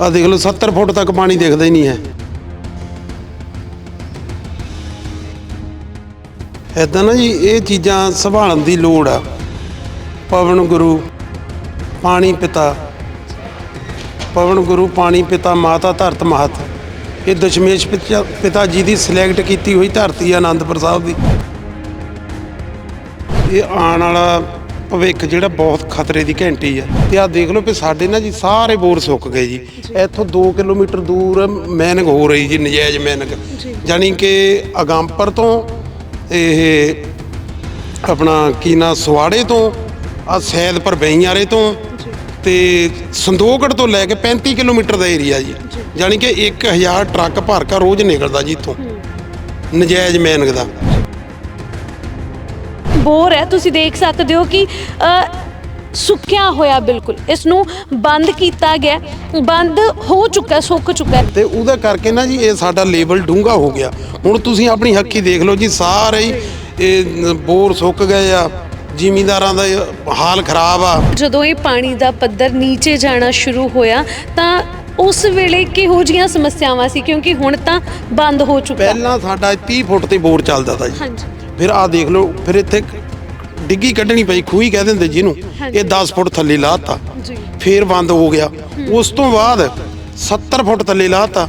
ਆ ਦੇਖ ਲਓ 70 ਫੁੱਟ ਤੱਕ ਪਾਣੀ ਦਿਖਦਾ ਹੀ ਨਹੀਂ ਹੈ। ਐਦਾਂ ਨਾ ਜੀ, ਇਹ ਚੀਜ਼ਾਂ ਸੰਭਾਲਣ ਦੀ ਲੋੜ ਆ। ਪਵਨ ਗੁਰੂ, ਪਾਣੀ ਪਿਤਾ। ਪਵਨ ਗੁਰੂ, ਪਾਣੀ ਪਿਤਾ, ਮਾਤਾ ਧਰਤ ਮਹਤ। ਇਹ ਦਸ਼ਮੇਸ਼ ਪਿਤਾ- ਪਿਤਾ ਜੀ ਦੀ ਸਿਲੈਕਟ ਕੀਤੀ ਹੋਈ ਧਰਤੀ ਆ ਆਨੰਦਪੁਰ ਸਾਹਿਬ ਦੀ। ਇਹ ਆਉਣ ਵਾਲਾ ਭਵਿੱਖ ਜਿਹੜਾ ਬਹੁਤ ਖਤਰੇ ਦੀ ਘੰਟੀ ਆ। ਤੇ ਆ ਦੇਖ ਲਓ ਵੀ ਸਾਡੇ ਨਾ ਜੀ ਸਾਰੇ ਬੋਰ ਸੁੱਕ ਗਏ ਜੀ। ਇੱਥੋਂ 2 ਕਿਲੋਮੀਟਰ ਦੂਰ ਮੈਨਗ ਹੋ ਰਹੀ ਜੀ ਨਜਾਇਜ਼ ਮੈਨਗ। ਜਾਨੀ ਕਿ ਅਗੰਪਰ ਤੋਂ ਇਹ ਆਪਣਾ ਕੀ ਨਾ ਸਵਾੜੇ ਤੋਂ ਆ ਸੈਦਪੁਰ ਬਈਆਰੇ ਤੋਂ ਤੇ ਸੰਦੋਗੜ ਤੋਂ ਲੈ ਕੇ 35 ਕਿਲੋਮੀਟਰ ਦਾ ਏਰੀਆ ਜੀ। ਜਾਨੀ ਕਿ 1000 ਟਰੱਕ ਭਰ ਕੇ ਰੋਜ਼ ਨਿਕਲਦਾ ਜੀ ਇੱਥੋਂ। ਨਜਾਇਜ਼ ਮੈਨਗ ਦਾ। ਬੋਰ ਹੈ ਤੁਸੀਂ ਦੇਖ ਸਕਦੇ ਹੋ ਕਿ ਸੁੱਕਿਆ ਹੋਇਆ ਬਿਲਕੁਲ। ਇਸ ਨੂੰ ਬੰਦ ਕੀਤਾ ਗਿਆ। ਬੰਦ ਹੋ ਚੁੱਕਾ ਸੁੱਕ ਚੁੱਕਾ। ਤੇ ਉਹਦਾ ਕਰਕੇ ਨਾ ਜੀ ਇਹ ਸਾਡਾ ਲੈਵਲ ਡੂੰਘਾ ਹੋ ਗਿਆ। ਹੁਣ ਤੁਸੀਂ ਆਪਣੀ ਹੱਕੀ ਦੇਖ ਲਓ ਜੀ ਸਾਰੇ ਹੀ ਇਹ ਬੋਰ ਸੁੱਕ ਗਏ ਆ। ਜ਼ਿਮੀਂਦਾਰਾਂ ਦਾ ਹਾਲ ਖਰਾਬ ਆ। ਜਦੋਂ ਇਹ ਪਾਣੀ ਦਾ ਪੱਧਰ ਨੀਚੇ ਜਾਣਾ ਸ਼ੁਰੂ ਹੋਇਆ ਤਾਂ ਉਸ ਵੇਲੇ ਕਿਹੋ ਜੀਆਂ ਸਮੱਸਿਆਵਾਂ ਸੀ? ਕਿਉਂਕਿ ਹੁਣ ਤਾਂ ਬੰਦ ਹੋ ਚੁੱਕਾ। ਪਹਿਲਾਂ ਸਾਡਾ 30 ਫੁੱਟ ਤੇ ਬੋਰ ਚੱਲਦਾ ਤਾ ਜੀ। ਹਾਂਜੀ। ਫਿਰ ਆਹ ਦੇਖ ਲਓ ਫਿਰ ਇੱਥੇ ਡਿੱਗੀ ਕੱਢਣੀ ਪਈ ਖੂਹੀ ਕਹਿ ਦਿੰਦੇ ਜਿਹਨੂੰ ਇਹ 10 ਫੁੱਟ ਥੱਲੇ ਲਾਤਾ। ਜੀ। ਫੇਰ ਬੰਦ ਹੋ ਗਿਆ। ਉਸ ਤੋਂ ਬਾਅਦ 70 ਫੁੱਟ ਥੱਲੇ ਲਾਤਾ।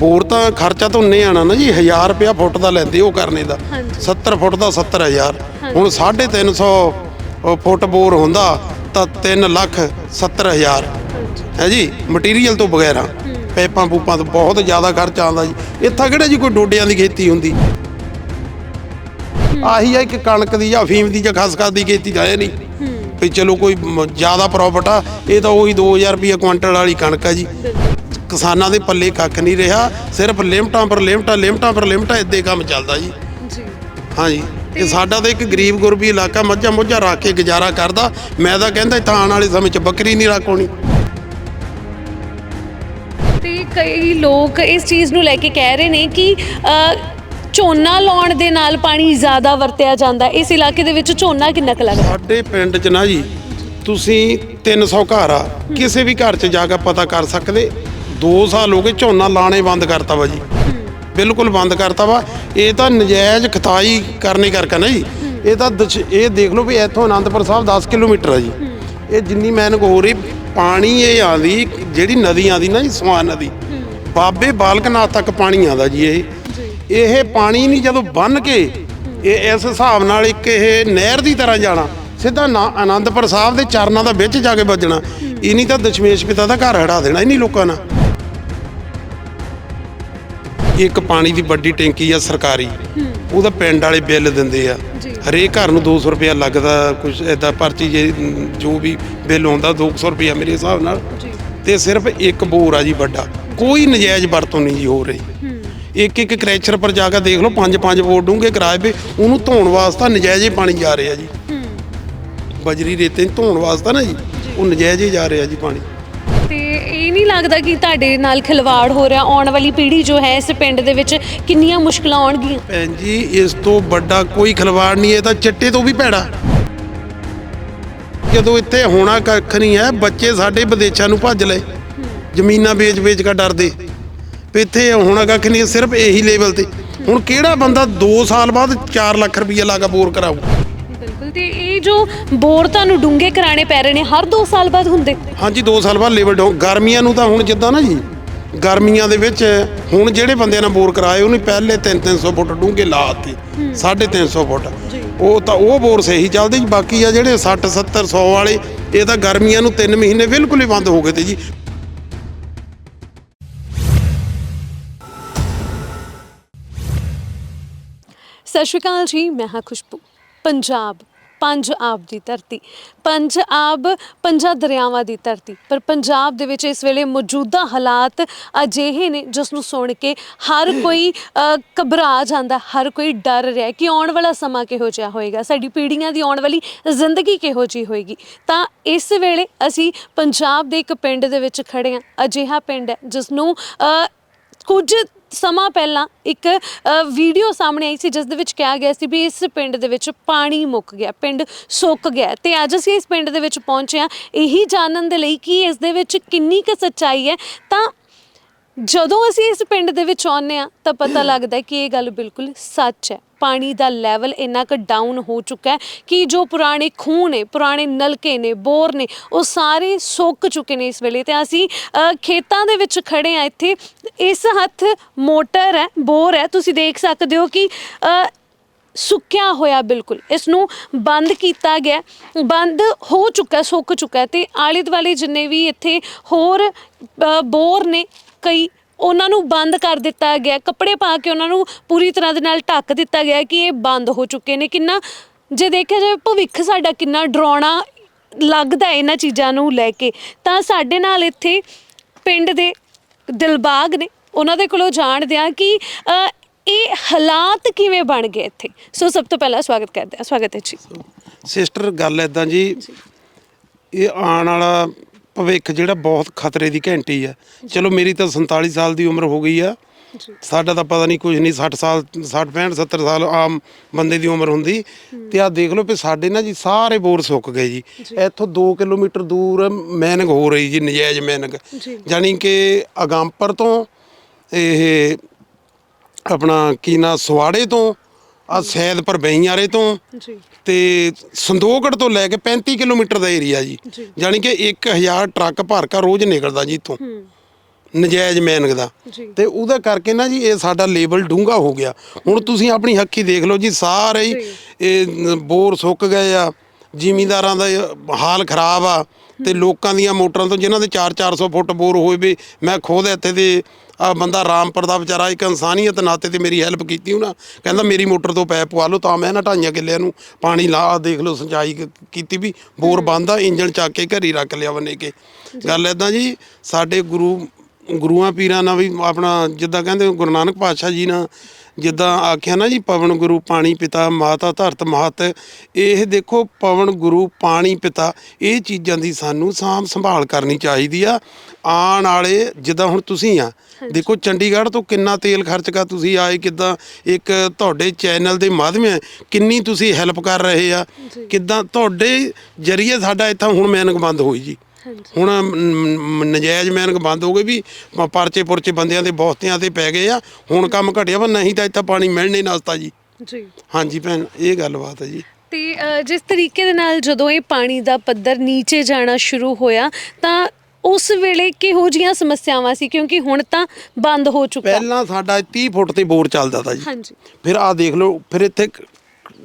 ਬੋਰ ਤਾਂ ਖਰਚਾ ਤਾਂ ਉਨੇ ਆਣਾ ਨਾ ਜੀ 1000 ਰੁਪਿਆ ਫੁੱਟ ਦਾ ਲੈਂਦੇ ਉਹ ਕਰਨੇ ਦਾ। ਹਾਂਜੀ। 70 ਫੁੱਟ ਦਾ 70000 ਹੁਣ 350 ਫੁੱਟ ਬੋਰ ਹੁੰਦਾ ਤਾਂ 3 ਲੱਖ 70000 ਹੈ ਜੀ? ਮਟੀਰੀਅਲ ਤੋਂ ਬਗੈਰਾ। ਪੈਪਾਂ ਪੂਪਾਂ ਤੋਂ ਬਹੁਤ ਜ਼ਿਆਦਾ ਖਰਚਾ ਆਉਂਦਾ ਜੀ। ਇੱਥਾ ਕਿਹੜਾ ਜੀ ਕੋਈ ਡੋਡਿਆਂ ਦੀ ਖੇਤੀ ਹੁੰਦੀ? ਆਹੀ ਆ ਇੱਕ ਕਣਕ ਦੀ ਜਾਂ ਅਫੀਮ ਦੀ ਜਾਂ ਖਸਖਸ ਦੀ ਖੇਤੀ ਤਾਂ ਹੈ ਨਹੀਂ। ਵੀ ਚਲੋ ਕੋਈ ਜ਼ਿਆਦਾ ਪ੍ਰੋਫਿਟ ਆ ਇਹ ਤਾਂ ਉਹੀ 2000 ਰੁਪਏ ਕੁਇੰਟਲ ਵਾਲੀ ਕਣਕ ਆ ਜੀ। ਕਿਸਾਨਾਂ ਦੇ ਪੱਲੇ ਕੱਖ ਨਹੀਂ ਰਿਹਾ ਸਿਰਫ ਲਿਮਟਾਂ ਪਰ ਲਿਮਟਾਂ ਲਿਮਟਾਂ ਪਰ ਲਿਮਟਾਂ ਇੱਦੇ ਕੰਮ ਚੱਲਦਾ ਜੀ। ਜੀ। ਹਾਂਜੀ। ਇਹ ਸਾਡਾ ਤਾਂ ਇੱਕ ਗਰੀਬ ਗੁਰਬੀ ਇਲਾਕਾ ਮੱਝਾਂ ਮੁੱਝਾਂ ਰੱਖ ਕੇ ਗੁਜ਼ਾਰਾ ਕਰਦਾ। ਮੈਂ ਤਾਂ ਕਹਿੰਦਾ ਇੱਥੇ ਆਉਣ ਵਾਲੇ ਸਮੇਂ 'ਚ ਬੱਕਰੀ ਨਹੀਂ ਰੱਖਣੀ। ਤੇ ਕਈ ਲੋਕ ਇਸ ਚੀਜ਼ ਨੂੰ ਲੈ ਕੇ ਕਹਿ ਰਹੇ ਨੇ ਕਿ ਝੋਨਾ ਲਾਉਣ ਦੇ ਨਾਲ ਪਾਣੀ ਜ਼ਿਆਦਾ ਵਰਤਿਆ ਜਾਂਦਾ। ਇਸ ਇਲਾਕੇ ਦੇ ਵਿੱਚ ਝੋਨਾ ਕਿੰਨਾ ਕੁ ਲੱਗਦਾ? ਸਾਡੇ ਪਿੰਡ 'ਚ ਨਾ ਜੀ ਤੁਸੀਂ 300 ਘਰ ਆ। ਕਿਸੇ ਵੀ ਘਰ 'ਚ ਜਾ ਕੇ ਪਤਾ ਕਰ ਸਕਦੇ। 2 ਸਾਲ ਹੋ ਗਏ ਝੋਨਾ ਲਾਣੇ ਬੰਦ ਕਰਤਾ ਵਾ ਜੀ। ਬਿਲਕੁਲ ਬੰਦ ਕਰਤਾ ਵਾ। ਇਹ ਤਾਂ ਨਜਾਇਜ਼ ਖਤਾਈ ਕਰਨੇ ਕਰਕੇ ਨਾ ਜੀ। ਇਹ ਤਾਂ ਇਹ ਦੇਖ ਲਓ ਵੀ ਇੱਥੋਂ ਆਨੰਦਪੁਰ ਸਾਹਿਬ 10 ਕਿਲੋਮੀਟਰ ਆ ਜੀ। ਇਹ ਜਿੰਨੀ ਮੈਨਕ ਹੋ ਰਹੀ ਪਾਣੀ ਇਹ ਆਂਦੀ ਜਿਹੜੀ ਨਦੀ ਆਂਦੀ ਨਾ ਜੀ ਸਵਾਨ ਨਦੀ। ਬਾਬੇ ਬਾਲਕਨਾਥ ਤੱਕ ਪਾਣੀ ਆਂਦਾ ਜੀ ਇਹ। ਇਹ ਪਾਣੀ ਨਹੀਂ ਜਦੋਂ ਬੰਨ ਕੇ ਇਹ ਇਸ ਹਿਸਾਬ ਨਾਲ ਇੱਕ ਇਹ ਨਹਿਰ ਦੀ ਤਰ੍ਹਾਂ ਜਾਣਾ ਸਿੱਧਾ ਨਾ- ਆਨੰਦਪੁਰ ਸਾਹਿਬ ਦੇ ਚਰਨਾਂ ਦਾ ਵਿੱਚ ਜਾ ਕੇ ਵੱਜਣਾ। ਇਹ ਨਹੀਂ ਤਾਂ ਦਸ਼ਮੇਸ਼ ਪਿਤਾ ਦਾ ਘਰ ਹੜਾ ਦੇਣਾ ਇਨੀ ਲੋਕਾਂ ਨਾਲ। ਇੱਕ ਪਾਣੀ ਦੀ ਵੱਡੀ ਟੈਂਕੀ ਆ ਸਰਕਾਰੀ ਉਹਦਾ ਪਿੰਡ ਵਾਲੇ ਬਿੱਲ ਦਿੰਦੇ ਆ। ਹਰੇਕ ਘਰ ਨੂੰ 200 ਰੁਪਇਆ ਲੱਗਦਾ ਕੁਝ ਐਦਾਂ ਪਰਚੀ ਜੇ ਜੋ ਵੀ ਬਿੱਲ ਆਉਂਦਾ 200 ਰੁਪਇਆ ਮੇਰੇ ਹਿਸਾਬ ਨਾਲ। ਤੇ ਸਿਰਫ ਇੱਕ ਬੋਰ ਆ ਜੀ ਵੱਡਾ ਕੋਈ ਨਜਾਇਜ਼ ਵਰਤੋਂ ਨਹੀਂ ਜੀ ਹੋ ਰਹੀ। ਇੱਕ ਇੱਕ ਕ੍ਰੈਚਰ ਪਰ ਜਾ ਕੇ ਦੇਖ ਲਓ ਪੰਜ ਪੰਜ ਬੋਰ ਡੂੰਘੇ ਕਿਰਾਏ 'ਤੇ ਉਹਨੂੰ ਧੋਣ ਵਾਸਤੇ ਨਜਾਇਜ਼ ਹੀ ਪਾਣੀ ਜਾ ਰਿਹਾ ਜੀ। ਬਜਰੀ ਰੇਤੇ ਨੂੰ ਧੋਣ ਵਾਸਤੇ ਨਾ ਜੀ ਉਹ ਨਜਾਇਜ਼ ਹੀ ਜਾ ਰਿਹਾ ਜੀ ਪਾਣੀ। ਤੇ ਇਹ ਨਹੀਂ ਲੱਗਦਾ ਕਿ ਤੁਹਾਡੇ ਨਾਲ ਖਿਲਵਾੜ ਹੋ ਰਿਹਾ ਆਉਣ ਵਾਲੀ ਪੀੜ੍ਹੀ ਜੋ ਹੈ ਇਸ ਪਿੰਡ ਦੇ ਵਿੱਚ ਕਿੰਨੀਆਂ ਮੁਸ਼ਕਲਾਂ ਆਉਣਗੀਆਂ? ਭੈਣ ਜੀ ਇਸ ਤੋਂ ਵੱਡਾ ਕੋਈ ਖਿਲਵਾੜ ਨਹੀਂ ਹੈ ਤਾਂ ਚਿੱਟੇ ਤੋਂ ਵੀ ਭੈੜਾ। ਜਦੋਂ ਇੱਥੇ ਹੋਣਾ ਕੱਖ ਨਹੀਂ ਹੈ ਬੱਚੇ ਸਾਡੇ ਵਿਦੇਸ਼ਾਂ ਨੂੰ ਭੱਜ ਲਏ। ਜ਼ਮੀਨਾਂ ਵੇਚ-ਵੇਚ ਕੇ ਡਰਦੇ। ਵੀ ਇੱਥੇ ਹੋਣਾ ਕੱਖ ਨਹੀਂ ਸਿਰਫ ਇਹੀ ਲੈਵਲ ਤੇ। ਹੁਣ ਕਿਹੜਾ ਬੰਦਾ 2 ਸਾਲ ਬਾਅਦ 4 ਲੱਖ ਰੁਪਏ ਲਾ ਕੇ ਬੋਰ ਕਰਾਊ? ਬਿਲਕੁਲ ਤੇ ਇਹ ਜੋ ਬੋਰ ਤੁਹਾਨੂੰ ਡੂੰਘੇ ਕਰਾਣੇ ਪੈ ਰਹੇ ਨੇ ਹਰ 2 ਸਾਲ ਬਾਅਦ ਹੁੰਦੇ? ਹਾਂਜੀ ਹਾਂਜੀ 2 ਸਾਲ ਬਾਅਦ ਲੈਵਲ ਡਾਊਨ ਗਰਮੀਆਂ ਨੂੰ ਤਾਂ ਹੁਣ ਜਿੱਦਾਂ ਨਾ ਜੀ ਗਰਮੀਆਂ ਦੇ ਵਿੱਚ ਹੁਣ ਜਿਹੜੇ ਬੰਦਿਆਂ ਨੇ ਬੋਰ ਕਰਾਏ ਉਹਨੇ ਪਹਿਲੇ 3-300 ਫੁੱਟ ਡੂੰਘੇ ਲਾਤੇ 350 ਫੁੱਟ। ਉਹ ਤਾਂ ਉਹ ਬੋਰ ਸਹੀ ਚੱਲਦੇ ਜੀ ਬਾਕੀ ਆ ਜਿਹੜੇ 60 70 100 ਵਾਲੇ ਇਹ ਤਾਂ ਗਰਮੀਆਂ ਨੂੰ 3 ਮਹੀਨੇ ਬਿਲਕੁਲ ਹੀ ਬੰਦ ਹੋ ਗਏ ਤੇ ਜੀ। ਸਤਿ ਸ਼੍ਰੀ ਅਕਾਲ ਜੀ, ਮੈਂ ਹਾਂ ਖੁਸ਼ਬੂ। ਪੰਜਾਬ, ਪੰਜ ਆਬ ਦੀ ਧਰਤੀ। ਪੰਜ ਆਬ, ਪੰਜਾਂ ਦਰਿਆਵਾਂ ਦੀ ਧਰਤੀ। ਪਰ ਪੰਜਾਬ ਦੇ ਵਿੱਚ ਇਸ ਵੇਲੇ ਮੌਜੂਦਾ ਹਾਲਾਤ ਅਜਿਹੇ ਨੇ ਜਿਸ ਨੂੰ ਸੁਣ ਕੇ ਹਰ ਕੋਈ ਘਬਰਾ ਜਾਂਦਾ, ਹਰ ਕੋਈ ਡਰ ਰਿਹਾ ਕਿ ਆਉਣ ਵਾਲਾ ਸਮਾਂ ਕਿਹੋ ਜਿਹਾ ਹੋਏਗਾ। ਸਾਡੀ ਪੀੜ੍ਹੀਆਂ ਦੀ ਆਉਣ ਵਾਲੀ ਜ਼ਿੰਦਗੀ ਕਿਹੋ ਜਿਹੀ ਹੋਏਗੀ। ਤਾਂ ਇਸ ਵੇਲੇ ਅਸੀਂ ਪੰਜਾਬ ਦੇ ਇੱਕ ਪਿੰਡ ਦੇ ਵਿੱਚ ਖੜੇ ਹਾਂ। ਅਜਿਹਾ ਪਿੰਡ ਹੈ ਜਿਸ ਨੂੰ ਕੁਝ ਸਮਾਂ ਪਹਿਲਾਂ ਇੱਕ ਵੀਡੀਓ ਸਾਹਮਣੇ ਆਈ ਸੀ ਜਿਸ ਦੇ ਵਿੱਚ ਕਿਹਾ ਗਿਆ ਸੀ ਵੀ ਇਸ ਪਿੰਡ ਦੇ ਵਿੱਚ ਪਾਣੀ ਮੁੱਕ ਗਿਆ, ਪਿੰਡ ਸੁੱਕ ਗਿਆ। ਤੇ ਅੱਜ ਅਸੀਂ ਇਸ ਪਿੰਡ ਦੇ ਵਿੱਚ ਪਹੁੰਚੇ ਹਾਂ। ਇਹੀ ਜਾਣਨ ਦੇ ਲਈ ਕਿ ਇਸ ਦੇ ਵਿੱਚ ਕਿੰਨੀ ਕੁ ਸੱਚਾਈ ਹੈ। ਤਾਂ ਜਦੋਂ ਅਸੀਂ ਇਸ ਪਿੰਡ ਦੇ ਵਿੱਚ ਆਉਂਦੇ ਆ ਤਾਂ ਪਤਾ ਲੱਗਦਾ ਹੈ ਕਿ ਇਹ ਗੱਲ ਬਿਲਕੁਲ ਸੱਚ ਹੈ। ਪਾਣੀ ਦਾ ਲੈਵਲ ਇੰਨਾ ਕੁ ਡਾਊਨ ਹੋ ਚੁੱਕਾ ਹੈ ਕਿ ਜੋ ਪੁਰਾਣੇ ਖੂਹ ਨੇ ਪੁਰਾਣੇ ਨਲਕੇ ਨੇ ਬੋਰ ਨੇ ਉਹ ਸਾਰੇ ਸੁੱਕ ਚੁੱਕੇ ਨੇ ਇਸ ਵੇਲੇ। ਤੇ ਅਸੀਂ ਅ, ਖੇਤਾਂ ਦੇ ਵਿੱਚ ਖੜੇ ਆ ਇੱਥੇ। ਇਸ ਹੱਥ ਮੋਟਰ ਹੈ ਬੋਰ ਹੈ। ਤੁਸੀਂ ਦੇਖ ਸਕਦੇ ਹੋ ਕਿ ਅ, ਸੁੱਕਿਆ ਹੋਇਆ ਬਿਲਕੁਲ। ਇਸ ਨੂੰ ਬੰਦ ਕੀਤਾ ਗਿਆ ਹੈ। ਬੰਦ ਹੋ ਚੁੱਕਾ ਸੁੱਕ ਚੁੱਕਾ ਹੈ। ਤੇ ਆਲੇ ਦੁਆਲੇ ਜਿੰਨੇ ਵੀ ਇੱਥੇ ਹੋਰ ਅ, ਬੋਰ ਨੇ ਕਈ ਉਹਨਾਂ ਨੂੰ ਬੰਦ ਕਰ ਦਿੱਤਾ ਗਿਆ ਕੱਪੜੇ ਪਾ ਕੇ ਉਹਨਾਂ ਨੂੰ ਪੂਰੀ ਤਰ੍ਹਾਂ ਦੇ ਨਾਲ ਢੱਕ ਦਿੱਤਾ ਗਿਆ ਕਿ ਇਹ ਬੰਦ ਹੋ ਚੁੱਕੇ ਨੇ। ਕਿੰਨਾ ਜੇ ਦੇਖਿਆ ਜਾਵੇ ਭਵਿੱਖ ਸਾਡਾ ਕਿੰਨਾ ਡਰਾਉਣਾ ਲੱਗਦਾ ਇਹਨਾਂ ਚੀਜ਼ਾਂ ਨੂੰ ਲੈ ਕੇ ਤਾਂ ਸਾਡੇ ਨਾਲ ਇੱਥੇ ਪਿੰਡ ਦੇ ਦਿਲਬਾਗ ਨੇ ਉਹਨਾਂ ਦੇ ਕੋਲੋਂ ਜਾਣਦੇ ਆ ਕਿ ਅ, ਇਹ ਹਾਲਾਤ ਕਿਵੇਂ ਬਣ ਗਏ ਇੱਥੇ। ਸੋ ਸਭ ਤੋਂ ਪਹਿਲਾਂ ਸਵਾਗਤ ਕਰਦੇ ਆ ਸਵਾਗਤ ਹੈ ਜੀ। ਸਿਸਟਰ ਗੱਲ ਐਦਾਂ ਜੀ ਇਹ ਆਉਣ ਵਾਲਾ ਭਵਿੱਖ ਜਿਹੜਾ ਬਹੁਤ ਖਤਰੇ ਦੀ ਘੰਟੀ ਆ। ਚਲੋ ਮੇਰੀ ਤਾਂ 47 ਸਾਲ ਦੀ ਉਮਰ ਹੋ ਗਈ ਆ। ਸਾਡਾ ਤਾਂ ਪਤਾ ਨਹੀਂ ਕੁਝ ਨਹੀਂ 60 ਸਾਲ 60 65 70 ਸਾਲ ਆਮ ਬੰਦੇ ਦੀ ਉਮਰ ਹੁੰਦੀ। ਤੇ ਆ ਦੇਖ ਲਓ ਵੀ ਸਾਡੇ ਨਾ ਜੀ ਸਾਰੇ ਬੋਰ ਸੁੱਕ ਗਏ ਜੀ। ਇੱਥੋਂ 2 ਕਿਲੋਮੀਟਰ ਦੂਰ ਮੈਨਗ ਹੋ ਰਹੀ ਜੀ ਨਜਾਇਜ਼ ਮੈਨਗ। ਜੀ। ਜਾਣੀ ਕਿ ਅਗੰਪਰ ਤੋਂ ਇਹ ਆਪਣਾ ਕੀ ਨਾ ਸਵਾੜੇ ਤੋਂ ਆ ਸੈਦਪੁਰ ਬਈਆਰੇ ਤੋਂ। ਜੀ। ਤੇ ਸੰਦੋਗੜ ਤੋਂ ਲੈ ਕੇ 35 ਕਿਲੋਮੀਟਰ ਦਾ ਏਰੀਆ ਜੀ। ਜੀ। ਜਾਣੀ ਕਿ 1000 ਟਰੱਕ ਭਰ ਕੇ ਰੋਜ਼ ਨਿਕਲਦਾ ਜੀ ਇੱਥੋਂ। ਨਜਾਇਜ਼ ਮੈਨਗ ਦਾ। ਜੀ। ਤੇ ਉਹਦਾ ਕਰਕੇ ਨਾ ਜੀ ਇਹ ਸਾਡਾ ਲੇਬਲ ਡੂੰਘਾ ਹੋ ਗਿਆ। ਹੁਣ ਤੁਸੀਂ ਆਪਣੀ ਹੱਕੀ ਦੇਖ ਲਓ ਜੀ ਸਾਰੇ ਹੀ। ਇਹ ਨ- ਬੋਰ ਸੁੱਕ ਗਏ ਆ। ਜ਼ਿਮੀਂਦਾਰਾਂ ਦਾ ਇਹ ਹਾਲ ਖਰਾਬ ਆ। ਤੇ ਲੋਕਾਂ ਦੀਆਂ ਮੋਟਰਾਂ ਤੋਂ ਜਿਨ੍ਹਾਂ ਦੇ 4-400 ਫੁੱਟ ਬੋਰ ਹੋਏ ਵੀ ਮੈਂ ਖੁਦ ਇੱਥੇ ਦੇ ਆ ਬੰਦਾ ਰਾਮਪੁਰ ਦਾ ਵਿਚਾਰਾ ਇੱਕ ਇਨਸਾਨੀਅਤ ਨਾਤੇ ਤੇ ਮੇਰੀ ਹੈਲਪ ਕੀਤੀ ਉਹਨਾਂ। ਕਹਿੰਦਾ ਮੇਰੀ ਮੋਟਰ ਤੋਂ ਪੈਪ ਪਵਾ ਲਓ ਤਾਂ ਮੈਂ ਨਾ ਢਾਈਆਂ ਕਿੱਲਿਆਂ ਨੂੰ ਪਾਣੀ ਲਾ ਦੇਖ ਲਓ ਸਿੰਚਾਈ ਕੀਤੀ ਵੀ ਬੋਰ ਬੰਦ ਆ ਇੰਜਣ ਚੱਕ ਕੇ ਘਰੀ ਰੱਖ ਲਿਆ ਬੰਨੇ ਕੇ। ਗੱਲ ਐਦਾਂ ਜੀ ਸਾਡੇ ਗੁਰੂ ਗੁਰੂਆਂ ਪੀਰਾਂ ਨਾਲ ਵੀ ਆਪਣਾ ਜਿੱਦਾਂ ਕਹਿੰਦੇ ਗੁਰੂ ਨਾਨਕ ਪਾਤਸ਼ਾਹ ਜੀ ਨਾਲ ਜਿੱਦਾਂ ਆਖਿਆ ਨਾ ਜੀ ਪਵਨ ਗੁਰੂ ਪਾਣੀ ਪਿਤਾ ਮਾਤਾ ਧਰਤ ਮਹਤ। ਇਹ ਦੇਖੋ ਪਵਨ ਗੁਰੂ ਪਾਣੀ ਪਿਤਾ ਇਹ ਚੀਜ਼ਾਂ ਦੀ ਸਾਨੂੰ ਸਾਂਭ ਸੰਭਾਲ ਕਰਨੀ ਚਾਹੀਦੀ ਆ। ਆਉਣ ਵਾਲੇ ਜਿੱਦਾਂ ਹੁਣ ਤੁਸੀਂ ਆ ਦੇਖੋ ਚੰਡੀਗੜ੍ਹ ਤੋਂ ਕਿੰਨਾ ਤੇਲ ਖਰਚ ਕਰ ਤੁਸੀਂ ਆਏ ਕਿੱਦਾਂ ਇੱਕ ਤੁਹਾਡੇ ਚੈਨਲ ਦੇ ਮਾਧਿਅਮ ਕਿੰਨੀ ਤੁਸੀਂ ਹੈਲਪ ਕਰ ਰਹੇ ਆ। ਕਿੱਦਾਂ ਤੁਹਾਡੇ ਜਰੀਏ ਸਾਡਾ ਇੱਥਾਂ ਹੁਣ ਮੈਨਿੰਗ ਬੰਦ ਹੋਈ ਜੀ। ਹੁਣ ਮ- ਨਜਾਇਜ਼ ਮੈਨਿੰਗ ਬੰਦ ਹੋ ਗਏ ਵੀ ਪ- ਪਰਚੇ ਪੁਰਚੇ ਬੰਦਿਆਂ ਦੇ ਬਹੁਤਿਆਂ ਤੇ ਪੈ ਗਏ ਆ। ਹੁਣ ਕੰਮ ਘਟਿਆ ਵਾ ਨਹੀਂ ਤਾਂ ਇੱਥੇ ਪਾਣੀ ਮਿਲਣੇ ਨਸਤਾ ਜੀ। ਜੀ। ਹਾਂਜੀ ਭੈਣ ਇਹ ਗੱਲਬਾਤ ਹੈ ਜੀ। ਤੇ ਅ, ਜਿਸ ਤਰੀਕੇ ਦੇ ਨਾਲ ਜਦੋਂ ਇਹ ਪਾਣੀ ਦਾ ਪੱਧਰ ਨੀਚੇ ਜਾਣਾ ਸ਼ੁਰੂ ਹੋਇਆ ਤਾਂ ਉਸ ਵੇਲੇ ਕਿਹੋ ਜੀਆਂ ਸਮੱਸਿਆਵਾਂ ਸੀ? ਕਿਉਂਕਿ ਹੁਣ ਤਾਂ ਬੰਦ ਹੋ ਚੁੱਕਾ। ਪਹਿਲਾਂ ਸਾਡਾ 30 ਫੁੱਟ ਤੇ ਬੋਰ ਚੱਲਦਾ ਤਾ ਜੀ। ਹਾਂਜੀ। ਫਿਰ ਆ ਦੇਖ ਲਓ ਫਿਰ ਇੱਥੇ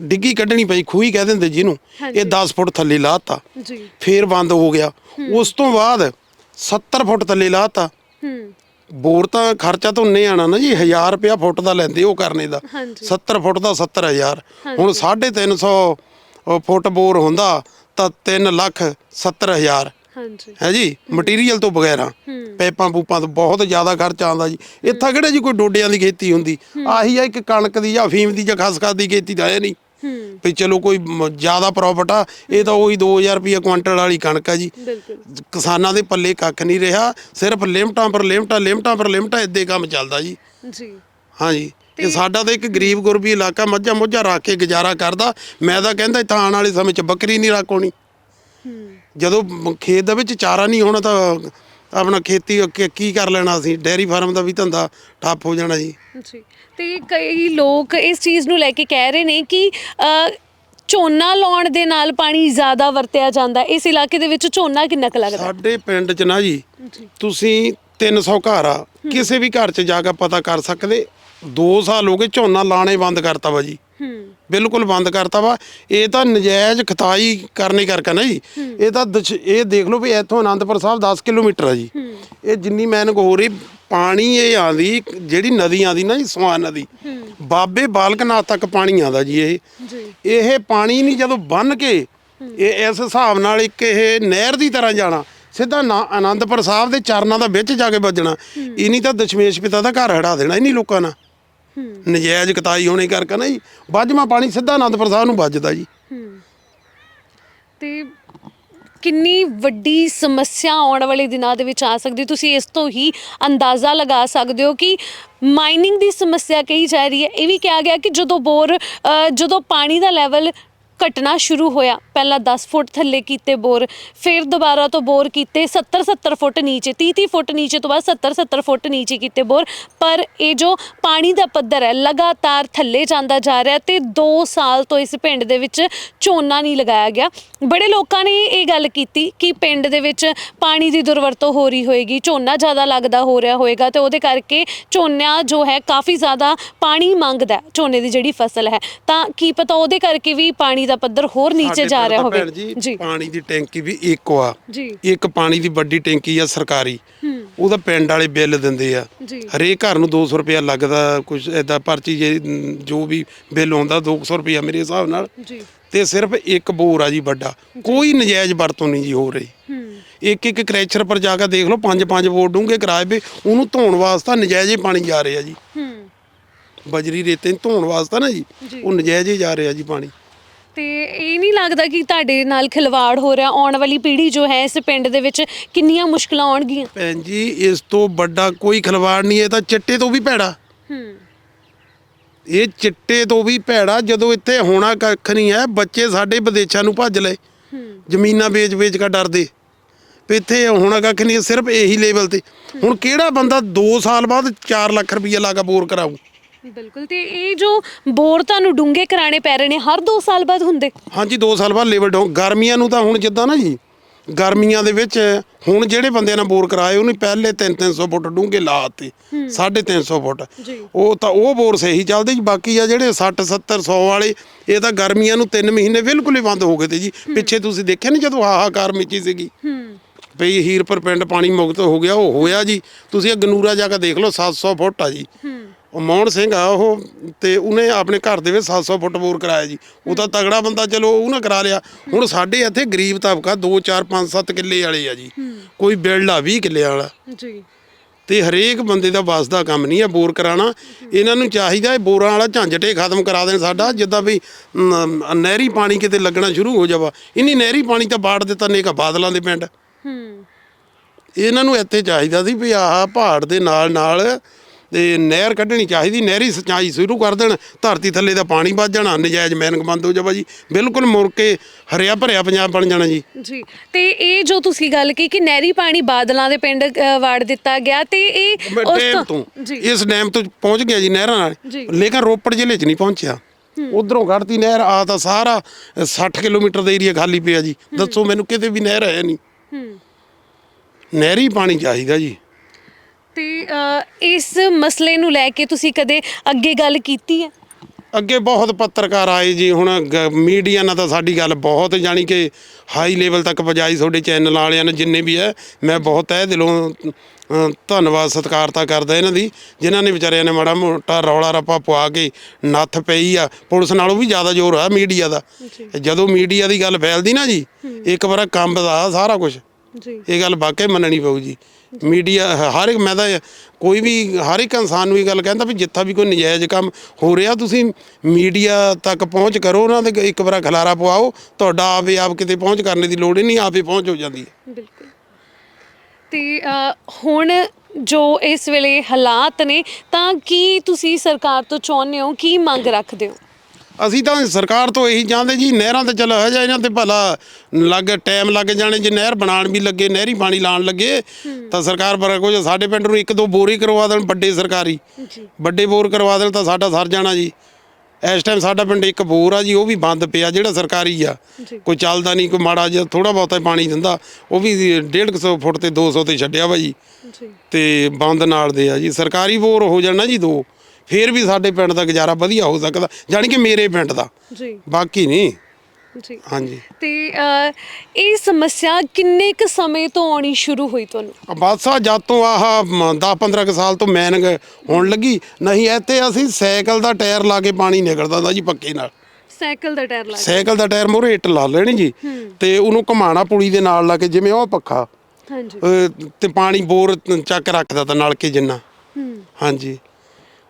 ਡਿੱਗੀ ਕੱਢਣੀ ਪਈ ਖੂਹੀ ਕਹਿ ਦਿੰਦੇ ਜਿਹਨੂੰ। ਇਹ 10 ਫੁੱਟ ਥੱਲੇ ਲਾਤਾ। ਜੀ। ਫੇਰ ਬੰਦ ਹੋ ਗਿਆ। ਉਸ ਤੋਂ ਬਾਅਦ 70 ਫੁੱਟ ਥੱਲੇ ਲਾਤਾ। ਹੂੰ। ਬੋਰ ਤਾਂ ਖਰਚਾ ਤਾਂ ਉਨੇ ਆਣਾ ਨਾ ਜੀ 1000 ਰੁਪਿਆ ਫੁੱਟ ਦਾ ਲੈਂਦੇ ਉਹ ਕਰਨੇ ਦਾ। ਹਾਂਜੀ। 70 ਫੁੱਟ ਦਾ 70000 ਹੁਣ 350 ਫੁੱਟ ਬੋਰ ਹੁੰਦਾ ਤਾਂ 3 ਲੱਖ 70000 ਹਾਂਜੀ। ਹੈ ਜੀ? ਮਟੀਰੀਅਲ ਤੋਂ ਬਗੈਰਾ। ਪੈਪਾਂ ਪੂਪਾਂ ਤੋਂ ਬਹੁਤ ਜ਼ਿਆਦਾ ਖਰਚਾ ਆਉਂਦਾ ਜੀ। ਇੱਥਾ ਕਿਹੜਾ ਜੀ ਕੋਈ ਡੋਡਿਆਂ ਦੀ ਖੇਤੀ ਹੁੰਦੀ? ਆਹੀ ਆ ਇੱਕ ਕਣਕ ਦੀ ਜਾਂ ਅਫੀਮ ਦੀ ਜਾਂ ਖਸਖਸ ਦੀ ਖੇਤੀ ਤਾਂ ਹੈ ਨਹੀਂ। ਵੀ ਚਲੋ ਕੋਈ ਜ਼ਿਆਦਾ ਪ੍ਰੋਫਿਟ ਆ ਇਹ ਤਾਂ ਉਹੀ 2000 ਰੁਪਏ ਕੁਆਂਟਲ ਵਾਲੀ ਕਣਕ ਆ ਜੀ। ਬਿਲਕੁਲ। ਕਿਸਾਨਾਂ ਦੇ ਪੱਲੇ ਕੱਖ ਨਹੀਂ ਰਿਹਾ ਸਿਰਫ ਲਿਮਟਾਂ ਪਰ ਲਿਮਟਾਂ ਲਿਮਟਾਂ ਪਰ ਲਿਮਟਾਂ ਇੱਦੇ ਕੰਮ ਚੱਲਦਾ ਜੀ। ਜੀ। ਹਾਂਜੀ ਇਹ ਸਾਡਾ ਤਾਂ ਇੱਕ ਗਰੀਬ ਗੁਰਬੀ ਇਲਾਕਾ ਮੱਝਾਂ ਮੁੱਝਾਂ ਰੱਖ ਕੇ ਗੁਜ਼ਾਰਾ ਕਰਦਾ। ਮੈਂ ਤਾਂ ਕਹਿੰਦਾ ਇੱਥੇ ਆਉਣ ਵਾਲੇ ਸਮੇਂ 'ਚ ਬੱਕਰੀ ਨਹੀਂ ਰੱਖੋਣੀ ਜਦੋਂ ਖੇਤ ਦੇ ਵਿੱਚ ਚਾਰਾ ਨਹੀਂ ਹੋਣਾ ਤਾਂ ਆਪਣਾ ਖੇਤੀ ਕੀ- ਕੀ ਕਰ ਲੈਣਾ ਅਸੀਂ ਡੈਰੀ ਫਾਰਮ ਦਾ ਵੀ ਧੰਦਾ ਠੱਪ ਹੋ ਜਾਣਾ ਜੀ। ਜੀ। ਤੇ ਕਈ ਲੋਕ ਇਸ ਚੀਜ਼ ਨੂੰ ਲੈ ਕੇ ਕਹਿ ਰਹੇ ਨੇ ਕਿ ਅ, ਝੋਨਾ ਲਾਉਣ ਦੇ ਨਾਲ ਪਾਣੀ ਜ਼ਿਆਦਾ ਵਰਤਿਆ ਜਾਂਦਾ। ਹੈ। ਇਸ ਇਲਾਕੇ ਦੇ ਵਿੱਚ ਝੋਨਾ ਕਿੰਨਾ ਕੁ ਲੱਗਦਾ? ਸਾਡੇ ਪਿੰਡ 'ਚ ਨਾ ਜੀ ਜੀ। ਤੁਸੀਂ 300 ਘਰ ਆ। ਕਿਸੇ ਵੀ ਘਰ 'ਚ ਜਾ ਕੇ ਪਤਾ ਕਰ ਸਕਦੇ। 2 ਸਾਲ ਹੋ ਗਏ ਝੋਨਾ ਲਾਣੇ ਬੰਦ ਕਰਤਾ ਵਾ ਜੀ। ਬਿਲਕੁਲ ਬੰਦ ਕਰਤਾ ਵਾ। ਇਹ ਤਾਂ ਨਜਾਇਜ਼ ਖਤਾਈ ਕਰਨੇ ਕਰਕੇ ਨਾ ਜੀ। ਇਹ ਤਾਂ ਦਸ਼- ਇਹ ਦੇਖ ਲਓ ਵੀ ਇੱਥੋਂ ਆਨੰਦਪੁਰ ਸਾਹਿਬ 10 ਕਿਲੋਮੀਟਰ ਆ ਜੀ। ਇਹ ਜਿੰਨੀ ਮੈਨਕ ਹੋ ਰਹੀ ਪਾਣੀ ਇਹ ਆਂਦੀ ਜਿਹੜੀ ਨਦੀ ਆਂਦੀ ਨਾ ਜੀ ਸਵਾਨ ਨਦੀ। ਬਾਬੇ ਬਾਲਕ ਨਾਥ ਤੱਕ ਪਾਣੀ ਆਂਦਾ ਜੀ ਇਹ। ਜੀ। ਇਹ ਪਾਣੀ ਨਹੀਂ ਜਦੋਂ ਬੰਨ ਕੇ ਇਹ ਇਸ ਹਿਸਾਬ ਨਾਲ ਇੱਕ ਇਹ ਨਹਿਰ ਦੀ ਤਰ੍ਹਾਂ ਜਾਣਾ। ਸਿੱਧਾ ਨਾ- ਆਨੰਦਪੁਰ ਸਾਹਿਬ ਦੇ ਚਰਨਾਂ ਦਾ ਵਿੱਚ ਜਾ ਕੇ ਵੱਜਣਾ। ਇਹ ਨਹੀਂ ਤਾਂ ਦਸ਼ਮੇਸ਼ ਪਿਤਾ ਦਾ ਘਰ ਹੜਾ ਦੇਣਾ ਇਹ ਨਹੀਂ ਲੋਕਾਂ ਨਾਲ। ਨਜਾਇਜ਼ ਕਤਾਈ ਹੋਣੇ ਕਰਕੇ ਨਾ ਜੀ ਵੱਜਮਾ ਪਾਣੀ ਸਿੱਧਾ ਆਨੰਦਪੁਰ ਸਾਹਿਬ ਨੂੰ ਵੱਜਦਾ ਜੀ। ਤੇ ਕਿੰਨੀ ਵੱਡੀ ਸਮੱਸਿਆ ਆਉਣ ਵਾਲੇ ਦਿਨਾਂ ਦੇ ਵਿੱਚ ਆ ਸਕਦੀ ਤੁਸੀਂ ਇਸ ਤੋਂ ਹੀ ਅੰਦਾਜ਼ਾ ਲਗਾ ਸਕਦੇ ਹੋ ਕਿ ਮਾਈਨਿੰਗ ਦੀ ਸਮੱਸਿਆ ਕਹੀ ਜਾ ਰਹੀ ਹੈ। ਇਹ ਵੀ ਕਿਹਾ ਗਿਆ ਕਿ ਜਦੋਂ ਬੋਰ ਅ, ਜਦੋਂ ਪਾਣੀ ਦਾ ਲੈਵਲ ਘਟਣਾ ਸ਼ੁਰੂ ਹੋਇਆ। ਪਹਿਲਾਂ 10 ਫੁੱਟ ਥੱਲੇ ਕੀਤੇ ਬੋਰ, ਫਿਰ ਦੁਬਾਰਾ ਤੋਂ ਬੋਰ ਕੀਤੇ 70 70 ਫੁੱਟ ਨੀਚੇ 30 30 ਫੁੱਟ ਨੀਚੇ ਤੋਂ ਬਾਅਦ 70 70 ਫੁੱਟ ਨੀਚੇ ਕੀਤੇ ਬੋਰ। ਪਰ ਇਹ ਜੋ ਪਾਣੀ ਦਾ ਪੱਧਰ ਹੈ, ਲਗਾਤਾਰ ਥੱਲੇ ਜਾਂਦਾ ਜਾ ਰਿਹਾ ਤੇ 2 ਸਾਲ ਤੋਂ ਇਸ ਪਿੰਡ ਦੇ ਵਿੱਚ ਝੋਨਾ ਨਹੀਂ ਲਗਾਇਆ ਗਿਆ। ਬੜੇ ਲੋਕਾਂ ਨੇ ਇਹ ਗੱਲ ਕੀਤੀ ਕਿ ਪਿੰਡ ਦੇ ਵਿੱਚ ਪਾਣੀ ਦੀ ਦੁਰਵਰਤੋਂ ਹੋ ਰਹੀ ਹੋਏਗੀ, ਝੋਨਾ ਜ਼ਿਆਦਾ ਲੱਗਦਾ ਹੋ ਰਿਹਾ ਹੋਏਗਾ ਤੇ ਉਹਦੇ ਕਰਕੇ ਝੋਨਾ ਜੋ ਹੈ ਕਾਫੀ ਜ਼ਿਆਦਾ ਪਾਣੀ ਮੰਗਦਾ ਝੋਨੇ ਦੀ ਜਿਹੜੀ ਫਸਲ ਹੈ। ਤਾਂ ਕੀ ਪਤਾ ਉਹਦੇ ਕਰਕੇ ਵੀ ਪਾਣੀ ਦਾ ਪੱਧਰ ਹੋਰ ਨੀਚੇ ਜਾ ਰਿਹਾ ਤਾਂ ਹੋਵੇ। ਜੀ ਪਾਣੀ ਦੀ ਟੈਂਕੀ ਵੀ ਇੱਕ ਆ। ਜੀ। ਇੱਕ ਪਾਣੀ ਦੀ ਵੱਡੀ ਟੈਂਕੀ ਆ ਸਰਕਾਰੀ। ਹੂੰ। ਉਹਦਾ ਪਿੰਡ ਵਾਲੇ ਬਿੱਲ ਦਿੰਦੇ ਆ। ਹਰੇਕ ਘਰ ਨੂੰ 200 ਰੁਪਇਆ ਲੱਗਦਾ ਕੁਝ ਐਦਾਂ ਪਰਚੀ ਜੇ ਵੀ ਬਿੱਲ ਆਉਂਦਾ 200 ਰੁਪਇਆ ਮੇਰੇ ਹਿਸਾਬ ਨਾਲ। ਜੀ। ਤੇ ਸਿਰਫ ਇੱਕ ਬੋਰ ਆ ਜੀ ਵੱਡਾ। ਕੋਈ ਨਜਾਇਜ਼ ਵਰਤੋਂ ਨਹੀਂ ਜੀ ਹੋ ਰਹੀ। ਇੱਕ ਇੱਕ ਕਰੈਚਰ ਪਰ ਜਾ ਕੇ ਦੇਖ ਲਓ ਪੰਜ ਪੰਜ ਬੋਰ ਡੂੰਘੇ ਕਿਰਾਏ ਪੇ ਉਹਨੂੰ ਧੋਣ ਵਾਸਤੇ ਨਜਾਇਜ਼ ਹੀ ਪਾਣੀ ਜਾ ਰਿਹਾ ਜੀ। ਹੂੰ। ਬਜਰੀ ਰੇਤੇ ਧੋਣ ਵਾਸਤੇ ਨਾ ਜੀ। ਜੀ। ਉਹ ਨਜਾਇਜ਼ ਹੀ ਜਾ ਰਿਹਾ ਜੀ ਪਾਣੀ। ਤੇ ਇਹ ਨਹੀਂ ਲੱਗਦਾ ਕਿ ਤੁਹਾਡੇ ਨਾਲ ਖਿਲਵਾੜ ਹੋ ਰਿਹਾ ਆਉਣ ਵਾਲੀ ਪੀੜ੍ਹੀ ਜੋ ਹੈ ਇਸ ਪਿੰਡ ਦੇ ਵਿੱਚ ਕਿੰਨੀਆਂ ਮੁਸ਼ਕਲਾਂ ਆਉਣਗੀਆਂ? ਭੈਣ ਜੀ ਇਸ ਤੋਂ ਵੱਡਾ ਕੋਈ ਖਿਲਵਾੜ ਨਹੀਂ ਇਹ ਤਾਂ ਚਿੱਟੇ ਤੋਂ ਵੀ ਭੈੜਾ। ਹੂੰ। ਇਹ ਚਿੱਟੇ ਤੋਂ ਵੀ ਭੈੜਾ ਜਦੋਂ ਇੱਥੇ ਹੋਣਾ ਕੱਖ ਨਹੀਂ ਹੈ ਬੱਚੇ ਸਾਡੇ ਵਿਦੇਸ਼ਾਂ ਨੂੰ ਭੱਜ ਲਏ। ਹੂੰ। ਜ਼ਮੀਨਾਂ ਵੇਚ-ਵੇਚ ਕੇ ਡਰਦੇ। ਵੀ ਇੱਥੇ ਹੋਣਾ ਕੱਖ ਨਹੀਂ ਸਿਰਫ ਇਹੀ ਲੈਵਲ ਤੇ। ਹੁਣ ਕਿਹੜਾ ਬੰਦਾ 2 ਸਾਲ ਬਾਅਦ 4 ਲੱਖ ਰੁਪਈਆ ਲਾ ਕੇ ਬੋਰ ਕਰਾਊ? ਬਿਲਕੁਲ ਤੇ ਇਹ ਜੋ ਬੋਰ ਤੁਹਾਨੂੰ ਡੂੰਘੇ ਕਰਾਣੇ ਪੈ ਰਹੇ ਨੇ ਹਰ 2 ਸਾਲ ਬਾਅਦ ਹੁੰਦੇ? ਹਾਂਜੀ 2 ਸਾਲ ਬਾਅਦ ਲੈਵਲ ਡਾਊਨ। ਗਰਮੀਆਂ ਨੂੰ ਤਾਂ ਹੁਣ ਜਿੱਦਾਂ ਨਾ ਜੀ ਗਰਮੀਆਂ ਦੇ ਵਿੱਚ ਹੁਣ ਜਿਹੜੇ ਬੰਦੇ ਨੇ ਬੋਰ ਕਰਾਏ ਉਹਨੇ ਪਹਿਲੇ 3-300 ਫੁੱਟ ਡੂੰਘੇ ਲਾਤੇ 350 ਫੁੱਟ। ਉਹ ਤਾਂ ਉਹ ਬੋਰ ਸਹੀ ਚੱਲਦੇ ਜੀ ਬਾਕੀ ਆ ਜਿਹੜੇ 60 70 100 ਵਾਲੇ ਇਹ ਤਾਂ ਗਰਮੀਆਂ ਨੂੰ 3 ਮਹੀਨੇ ਬਿਲਕੁਲ ਹੀ ਬੰਦ ਹੋ ਗਏ ਤੇ ਜੀ। ਪਿੱਛੇ ਤੁਸੀਂ ਦੇਖਿਆ ਨਹੀਂ ਜਦੋਂ ਹਾਹਾਕਾਰ ਮਚੀ ਸੀਗੀ? ਹੂੰ। ਭਈ ਹੀਰਪੁਰ ਪਿੰਡ ਪਾਣੀ ਮੁਕਤ ਹੋ ਗਿਆ ਉਹ ਹੋਇਆ ਜੀ। ਤੁਸੀਂ ਇਹ ਗਨੂਰਾ ਜਾ ਕੇ ਦੇਖ ਲਓ 700 ਫੁੱਟ ਆ ਜੀ। ਉਹ ਮੋਹਨ ਸਿੰਘ ਆ ਉਹ ਤੇ ਉਹਨੇ ਆਪਣੇ ਘਰ ਦੇ ਵਿੱਚ 700 ਫੁੱਟ ਬੋਰ ਕਰਾਇਆ ਜੀ। ਉਹ ਤਾਂ ਤਗੜਾ ਬੰਦਾ ਚਲੋ ਉਹਨੇ ਕਰਾ ਲਿਆ। ਹੁਣ ਸਾਡੇ ਇੱਥੇ ਗਰੀਬ ਤਬਕਾ 2 4 5 7 ਕਿੱਲੇ ਵਾਲੇ ਆ ਜੀ। ਕੋਈ ਬਿਲਡ ਆ 20 ਕਿੱਲੇ ਵਾਲਾ। ਜੀ। ਤੇ ਹਰੇਕ ਬੰਦੇ ਦਾ ਵੱਸ ਦਾ ਕੰਮ ਨਹੀਂ ਹੈ ਬੋਰ ਕਰਾਣਾ ਇਹਨਾਂ ਨੂੰ ਚਾਹੀਦਾ ਇਹ ਬੋਰਾਂ ਵਾਲਾ ਝੰਜਟੇ ਖਤਮ ਕਰਾ ਦੇਣ ਸਾਡਾ ਜਿੱਦਾਂ ਵੀ ਨ- ਨਹਿਰੀ ਪਾਣੀ ਕਿਤੇ ਲੱਗਣਾ ਸ਼ੁਰੂ ਹੋ ਜਾਵਾ। ਇੰਨੀ ਨਹਿਰੀ ਪਾਣੀ ਤਾਂ ਬਾੜ ਦਿੱਤਾ ਨੇਕਾ ਬਾਦਲਾਂ ਦੇ ਪਿੰਡ। ਹੂੰ। ਇਹਨਾਂ ਨੂੰ ਇੱਥੇ ਚਾਹੀਦਾ ਸੀ ਵੀ ਆਹ ਪਹਾੜ ਦੇ ਨਾਲ ਨਾਲ ਤੇ ਨਹਿਰ ਕੱਢਣੀ ਚਾਹੀਦੀ ਨਹਿਰੀ ਸਿੰਚਾਈ ਸ਼ੁਰੂ ਕਰ ਦੇਣ ਧਰਤੀ ਥੱਲੇ ਦਾ ਪਾਣੀ ਵੱਜ ਜਾਣਾ ਨਜਾਇਜ਼ ਮੈਨਿੰਗ ਬੰਦ ਹੋ ਜਾਵਾ ਜੀ ਬਿਲਕੁਲ ਮੁੜ ਕੇ ਹਰਿਆ ਭਰਿਆ ਪੰਜਾਬ ਬਣ ਜਾਣਾ ਜੀ। ਜੀ ਤੇ ਇਹ ਜੋ ਤੁਸੀਂ ਗੱਲ ਕੀ ਕਿ ਨਹਿਰੀ ਪਾਣੀ ਬਾਦਲਾਂ ਦੇ ਪਿੰਡ ਵਾੜ ਦਿੱਤਾ ਗਿਆ ਤੇ ਇਹ ਉਸ ਡੈਮ ਤੋਂ ਇਸ ਡੈਮ ਤੋਂ ਪਹੁੰਚ ਗਿਆ ਜੀ ਨਹਿਰਾਂ ਨਾਲ। ਲੇਕਿਨ ਰੋਪੜ ਜ਼ਿਲ੍ਹੇ 'ਚ ਨਹੀਂ ਪਹੁੰਚਿਆ। ਉਧਰੋਂ ਕੱਢਤੀ ਨਹਿਰ ਆ ਤਾਂ ਸਾਰਾ 60 ਕਿਲੋਮੀਟਰ ਦਾ ਏਰੀਆ ਖਾਲੀ ਪਿਆ ਜੀ। ਦੱਸੋ ਮੈਨੂੰ ਕਿਤੇ ਵੀ ਨਹਿਰ ਹੈ ਨਹੀਂ। ਹੂੰ। ਨਹਿਰੀ ਪਾਣੀ ਚਾਹੀਦਾ ਜੀ। ਤੇ ਅ, ਇਸ ਮਸਲੇ ਨੂੰ ਲੈ ਕੇ ਤੁਸੀਂ ਕਦੇ ਅੱਗੇ ਗੱਲ ਕੀਤੀ ਹੈ? ਅੱਗੇ ਬਹੁਤ ਪੱਤਰਕਾਰ ਆਏ ਜੀ ਹੁਣ ਗ- ਮੀਡੀਆ ਨਾਲ ਤਾਂ ਸਾਡੀ ਗੱਲ ਬਹੁਤ ਜਾਣੀ ਕਿ ਹਾਈ ਲੈਵਲ ਤੱਕ ਪਹੁੰਚਾਈ ਤੁਹਾਡੇ ਚੈਨਲ ਵਾਲਿਆਂ ਨੇ ਜਿੰਨੇ ਵੀ ਹੈ ਮੈਂ ਬਹੁਤ ਤਹਿ ਦਿਲੋਂ ਅ, ਧੰਨਵਾਦ ਸਤਿਕਾਰਤਾ ਕਰਦਾ ਇਹਨਾਂ ਦੀ ਜਿਨ੍ਹਾਂ ਨੇ ਵਿਚਾਰਿਆਂ ਨੇ ਮਾੜਾ ਮੋਟਾ ਰੌਲਾ ਰੱਪਾ ਪਵਾ ਕੇ ਨੱਥ ਪਈ ਆ। ਪੁਲਿਸ ਨਾਲੋਂ ਵੀ ਜ਼ਿਆਦਾ ਜ਼ੋਰ ਆ ਮੀਡੀਆ ਦਾ। ਜਦੋਂ ਮੀਡੀਆ ਦੀ ਗੱਲ ਫੈਲਦੀ ਨਾ ਜੀ ਇੱਕ ਵਾਰ ਕੰਬਦਾ ਸਾਰਾ ਕੁਝ ਜੀ। ਇਹ ਗੱਲ ਵਾਕਈ ਮੰਨਣੀ ਪਊ ਜੀ। ਮੀਡੀਆ, ਹਰ ਇੱਕ, ਮੈਂ ਤਾਂ ਕੋਈ ਵੀ, ਹਰ ਇੱਕ ਇਨਸਾਨ ਨੂੰ ਇਹ ਗੱਲ ਕਹਿੰਦਾ ਵੀ ਜਿੱਥਾ ਵੀ ਕੋਈ ਨਜਾਇਜ਼ ਕੰਮ ਹੋ ਰਿਹਾ, ਤੁਸੀਂ ਮੀਡੀਆ ਤੱਕ ਪਹੁੰਚ ਕਰੋ ਉਹਨਾਂ ਦੇ, ਇੱਕ ਵਾਰ ਖਲਾਰਾ ਪਵਾਓ, ਤੁਹਾਡਾ ਆਪੇ ਆਪ ਕਿਤੇ ਪਹੁੰਚ ਕਰਨ ਦੀ ਲੋੜ ਹੀ ਨਹੀਂ, ਆਪੇ ਪਹੁੰਚ ਹੋ ਜਾਂਦੀ ਹੈ। ਬਿਲਕੁਲ। ਤੇ ਹੁਣ ਜੋ ਇਸ ਵੇਲੇ ਹਾਲਾਤ ਨੇ, ਤਾਂ ਕੀ ਤੁਸੀਂ ਸਰਕਾਰ ਤੋਂ ਚਾਹੁੰਦੇ ਹੋ, ਕੀ ਮੰਗ ਰੱਖਦੇ ਹੋ? ਅਸੀਂ ਤਾਂ ਸਰਕਾਰ ਤੋਂ ਇਹੀ ਚਾਹੁੰਦੇ ਜੀ ਨਹਿਰਾਂ ਤੇ ਚਲੋ ਹੋ ਜਾ ਇਹਨਾਂ ਤੇ ਭਲਾ ਲੱਗ ਟਾਈਮ ਲੱਗ ਜਾਣੇ ਜੇ ਨਹਿਰ ਬਣਾਉਣ ਵੀ ਲੱਗੇ ਨਹਿਰੀ ਪਾਣੀ ਲਾਉਣ ਲੱਗੇ ਤਾਂ ਸਰਕਾਰ ਪਰ ਕੁਝ ਸਾਡੇ ਪਿੰਡ ਨੂੰ ਇੱਕ ਦੋ ਬੋਰ ਹੀ ਕਰਵਾ ਦੇਣ ਵੱਡੇ ਸਰਕਾਰੀ। ਵੱਡੇ ਬੋਰ ਕਰਵਾ ਦੇਣ ਤਾਂ ਸਾਡਾ ਸਰ ਜਾਣਾ ਜੀ। ਇਸ ਟਾਈਮ ਸਾਡਾ ਪਿੰਡ ਇੱਕ ਬੋਰ ਆ ਜੀ ਉਹ ਵੀ ਬੰਦ ਪਿਆ ਜਿਹੜਾ ਸਰਕਾਰੀ ਆ। ਕੋਈ ਚੱਲਦਾ ਨਹੀਂ ਕੋਈ ਮਾੜਾ ਜਿਹਾ ਥੋੜਾ ਬਹੁਤਾ ਪਾਣੀ ਦਿੰਦਾ ਉਹ ਵੀ 150 ਫੁੱਟ ਤੇ 200 ਤੇ ਛੱਡਿਆ ਵਾ ਜੀ। ਤੇ ਬੰਦ ਨਾਲ ਦੇ ਆ ਜੀ। ਸਰਕਾਰੀ ਬੋਰ ਹੋ ਜਾਣਾ ਜੀ ਦੋ। ਫੇਰ ਵੀ ਸਾਡੇ ਪਿੰਡ ਦਾ ਗੁਜ਼ਾਰਾ ਵਧੀਆ ਹੋ ਸਕਦਾ ਜਾਣੀ ਕਿ ਮੇਰੇ ਪਿੰਡ ਦਾ। ਜੀ। ਬਾਕੀ ਨਹੀਂ। ਜੀ। ਹਾਂਜੀ। ਤੇ ਇਹ ਸਮੱਸਿਆ ਕਿੰਨੇ ਕੁ ਸਮੇਂ ਤੋਂ ਆਉਣੀ ਸ਼ੁਰੂ ਹੋਈ ਤੁਹਾਨੂੰ? ਬਸ ਆ ਜਦ ਤੋਂ ਆਹ 10 15 ਕੁ ਸਾਲ ਤੋਂ ਮੈਨਿੰਗ ਹੋਣ ਲੱਗੀ ਨਹੀਂ ਇੱਥੇ ਅਸੀਂ ਸਾਈਕਲ ਦਾ ਟਾਇਰ ਲਾ ਕੇ ਪਾਣੀ ਨਿਕਲਦਾ ਹੁੰਦਾ ਜੀ ਪੱਕੇ ਨਾਲ। ਸਾਈਕਲ ਦਾ ਟਾਇਰ ਲਾ ਕੇ? ਸਾਈਕਲ ਦਾ ਟਾਇਰ ਮੋਰੇ ਇੱਟ ਲਾ ਲੈਣੀ ਜੀ। ਤੇ ਉਹਨੂੰ ਘਮਾਣਾ ਪੁਲੀ ਦੇ ਨਾਲ ਲਾ ਕੇ ਜਿਵੇਂ ਉਹ ਪੱਖਾ। ਹਾਂਜੀ। ਅਹ ਤੇ ਪਾਣੀ ਬੋਰ ਚੱਕ ਰੱਖਦਾ ਤਾਂ ਨਲਕੇ ਜਿੰਨਾ। ਹਾਂਜੀ।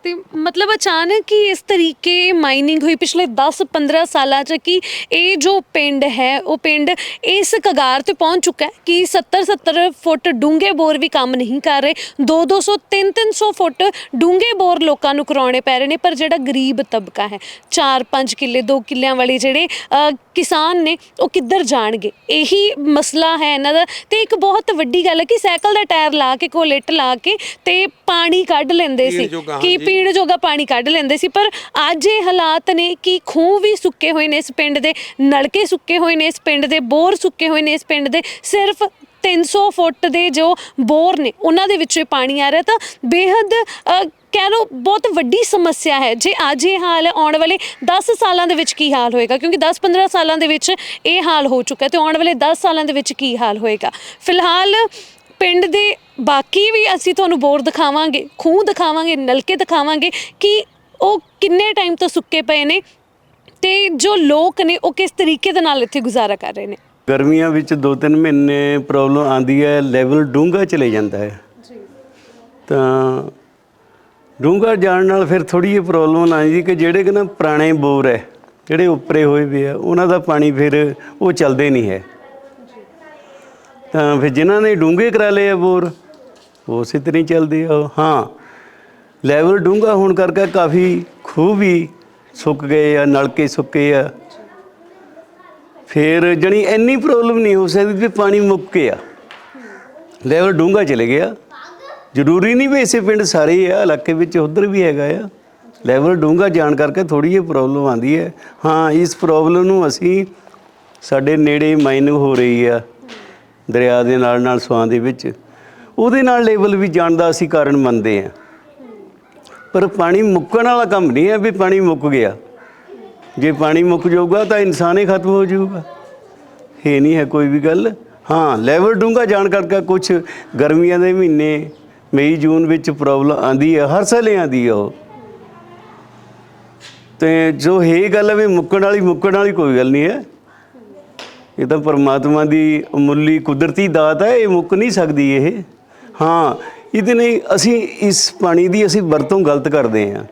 ਤੇ ਮਤਲਬ ਅਚਾਨਕ ਹੀ ਇਸ ਤਰੀਕੇ ਮਾਈਨਿੰਗ ਹੋਈ ਪਿਛਲੇ 10-15 ਸਾਲਾਂ ਚ ਕਿ ਇਹ ਜੋ ਪਿੰਡ ਹੈ, ਉਹ ਪਿੰਡ ਇਸ ਕਗਾਰ ਤੇ ਪਹੁੰਚ ਚੁੱਕਾ ਹੈ ਕਿ 70-70 ਫੁੱਟ ਡੂੰਘੇ ਬੋਰ ਵੀ ਕੰਮ ਨਹੀਂ ਕਰ ਰਹੇ। 2-200 3-300 ਫੁੱਟ ਡੂੰਘੇ ਬੋਰ ਲੋਕਾਂ ਨੂੰ ਕਰਾਉਣੇ ਪੈ ਰਹੇ ਨੇ, ਪਰ ਜਿਹੜਾ ਗਰੀਬ ਤਬਕਾ ਹੈ 4-5 ਕਿੱਲੇ 2 ਕਿੱਲਿਆਂ ਵਾਲੇ ਜਿਹੜੇ ਕਿਸਾਨ ਨੇ ਉਹ ਕਿੱਧਰ ਜਾਣਗੇ? ਇਹੀ ਮਸਲਾ ਹੈ ਇਹਨਾਂ ਦਾ। ਤੇ ਇੱਕ ਬਹੁਤ ਵੱਡੀ ਗੱਲ ਹੈ ਕਿ ਸਾਈਕਲ ਦਾ ਟਾਇਰ ਲਾ ਕੇ ਕੋਲ ਇੱਟ ਲਾ ਕੇ ਤੇ ਪਾਣੀ ਕੱਢ ਲੈਂਦੇ ਸੀ। ਕਿ। ਪੀਣ ਜੋਗਾ ਪਾਣੀ ਕੱਢ ਲੈਂਦੇ ਸੀ। ਪਰ ਅੱਜ ਇਹ ਹਾਲਾਤ ਨੇ ਕਿ ਖੂਹ ਵੀ ਸੁੱਕੇ ਹੋਏ ਨੇ ਇਸ ਪਿੰਡ ਦੇ ਨਲਕੇ ਸੁੱਕੇ ਹੋਏ ਨੇ ਇਸ ਪਿੰਡ ਦੇ ਬੋਰ ਸੁੱਕੇ ਹੋਏ ਨੇ ਇਸ ਪਿੰਡ ਦੇ। ਸਿਰਫ 300 ਫੁੱਟ ਦੇ ਜੋ ਬੋਰ ਨੇ ਉਹਨਾਂ ਦੇ ਵਿੱਚੋਂ ਪਾਣੀ ਆ ਰਿਹਾ ਤਾਂ ਬੇਹੱਦ ਕਹਿ ਲਓ ਬਹੁਤ ਵੱਡੀ ਸਮੱਸਿਆ ਹੈ। ਜੇ ਅੱਜ ਇਹ ਹਾਲ ਹੈ, ਆਉਣ ਵਾਲੇ 10 ਸਾਲਾਂ ਦੇ ਵਿੱਚ ਕੀ ਹਾਲ ਹੋਏਗਾ? ਕਿਉਂਕਿ 10-15 ਸਾਲਾਂ ਦੇ ਵਿੱਚ ਇਹ ਹਾਲ ਹੋ ਚੁੱਕਾ ਤੇ ਆਉਣ ਵਾਲੇ 10 ਸਾਲਾਂ ਦੇ ਵਿੱਚ ਕੀ ਹਾਲ ਹੋਏਗਾ? ਫਿਲਹਾਲ ਪਿੰਡ ਦੇ ਬਾਕੀ ਵੀ ਅਸੀਂ ਤੁਹਾਨੂੰ ਬੋਰ ਦਿਖਾਵਾਂਗੇ ਖੂਹ ਦਿਖਾਵਾਂਗੇ ਨਲਕੇ ਦਿਖਾਵਾਂਗੇ ਕਿ ਉਹ ਕਿੰਨੇ ਟਾਈਮ ਤੋਂ ਸੁੱਕੇ ਪਏ ਨੇ ਤੇ ਜੋ ਲੋਕ ਨੇ ਉਹ ਕਿਸ ਤਰੀਕੇ ਦੇ ਨਾਲ ਇੱਥੇ ਗੁਜ਼ਾਰਾ ਕਰ ਰਹੇ ਨੇ। ਗਰਮੀਆਂ ਵਿੱਚ 2-3 ਮਹੀਨੇ ਪ੍ਰੋਬਲਮ ਆਂਦੀ ਹੈ ਲੈਵਲ ਡੂੰਘਾ ਚਲੇ ਜਾਂਦਾ ਹੈ। ਜੀ। ਤਾਂ ਡੂੰਘਾ ਜਾਣ ਨਾਲ ਫਿਰ ਥੋੜੀ ਜਿਹੀ ਪ੍ਰੋਬਲਮ ਆਉਂਦੀ ਕਿ ਜਿਹੜੇ ਕਿ ਨਾ ਪੁਰਾਣੇ ਬੋਰ ਹੈ, ਜਿਹੜੇ ਉੱਪਰੇ ਹੋਏ ਵੀ ਆ, ਉਹਨਾਂ ਦਾ ਪਾਣੀ ਫਿਰ ਉਹ ਚੱਲਦੇ ਨਹੀਂ ਹੈ। ਤਾਂ ਫਿਰ ਜਿਨ੍ਹਾਂ ਨੇ ਡੂੰਘੇ ਕਰਾ ਲਏ ਆ ਬੋਰ, ਉਹ ਉਸੇ ਤਰ੍ਹਾਂ ਹੀ ਚੱਲਦੇ ਆ ਉਹ। ਹਾਂ ਲੈਵਲ ਡੂੰਘਾ ਹੋਣ ਕਰਕੇ ਕਾਫੀ ਖੂਹ ਵੀ ਸੁੱਕ ਗਏ ਆ, ਨਲਕੇ ਸੁੱਕੇ ਆ। ਫਿਰ ਜਣੀ ਇੰਨੀ ਪ੍ਰੋਬਲਮ ਨਹੀਂ ਹੋ ਸਕਦੀ ਵੀ ਪਾਣੀ ਮੁੱਕ ਗਿਆ। ਲੈਵਲ ਡੂੰਘਾ ਚਲੇ ਗਿਆ। ਜ਼ਰੂਰੀ ਨਹੀਂ ਵੀ ਇਸੇ ਪਿੰਡ ਸਾਰੇ ਆ, ਇਲਾਕੇ ਵਿੱਚ ਉਧਰ ਵੀ ਹੈਗਾ ਆ। ਲੈਵਲ ਡੂੰਘਾ ਜਾਣ ਕਰਕੇ ਥੋੜੀ ਜਿਹੀ ਪ੍ਰੋਬਲਮ ਆਂਦੀ ਹੈ। ਹਾਂ, ਇਸ ਪ੍ਰੋਬਲਮ ਨੂੰ ਅਸੀਂ ਸਾਡੇ ਨੇੜੇ ਮਾਈਨਿੰਗ ਹੋ ਰਹੀ ਆ, ਦਰਿਆ ਦੇ ਨਾਲ ਨਾਲ ਸਵਾਂ ਦੇ ਵਿੱਚ। ਉਹਦੇ ਨਾਲ ਲੈਵਲ ਵੀ ਜਾਣ ਦਾ ਅਸੀਂ ਕਾਰਨ ਮੰਨਦੇ ਆ ਪਰ ਪਾਣੀ ਮੁੱਕਣ ਵਾਲਾ ਕੰਮ ਨਹੀਂ ਹੈ ਵੀ ਪਾਣੀ ਮੁੱਕ ਗਿਆ। ਜੇ ਪਾਣੀ ਮੁੱਕ ਜਾਊਗਾ ਤਾਂ ਇਨਸਾਨ ਹੀ ਖਤਮ ਹੋ ਜਾਊਗਾ। ਇਹ ਨਹੀਂ ਹੈ ਕੋਈ ਵੀ ਗੱਲ। ਹਾਂ ਲੈਵਲ ਡੂੰਘਾ ਜਾਣ ਕਰਕੇ ਕੁਝ ਗਰਮੀਆਂ ਦੇ ਮਹੀਨੇ ਮਈ ਜੂਨ ਵਿੱਚ ਪ੍ਰੋਬਲਮ ਆਂਦੀ ਹੈ ਹਰ ਸਾਲ ਹੀ ਆਂਦੀ ਹੈ ਉਹ। ਤੇ ਜੋ ਇਹ ਗੱਲ ਹੈ ਵੀ ਮੁੱਕਣ ਵਾਲੀ ਮੁੱਕਣ ਵਾਲੀ ਕੋਈ ਗੱਲ ਨਹੀਂ ਹੈ ਇਹ ਤਾਂ ਪਰਮਾਤਮਾ ਦੀ ਅਮੁੱਲੀ ਕੁਦਰਤੀ ਦਾਤ ਹੈ ਇਹ ਮੁੱਕ ਨਹੀਂ ਸਕਦੀ ਇਹ। ਹਾਂ, ਇਹਦੇ ਨਹੀਂ ਅਸੀਂ ਇਸ ਪਾਣੀ ਦੀ ਅਸੀਂ ਵਰਤੋਂ ਗਲਤ ਕਰਦੇ ਹਾਂ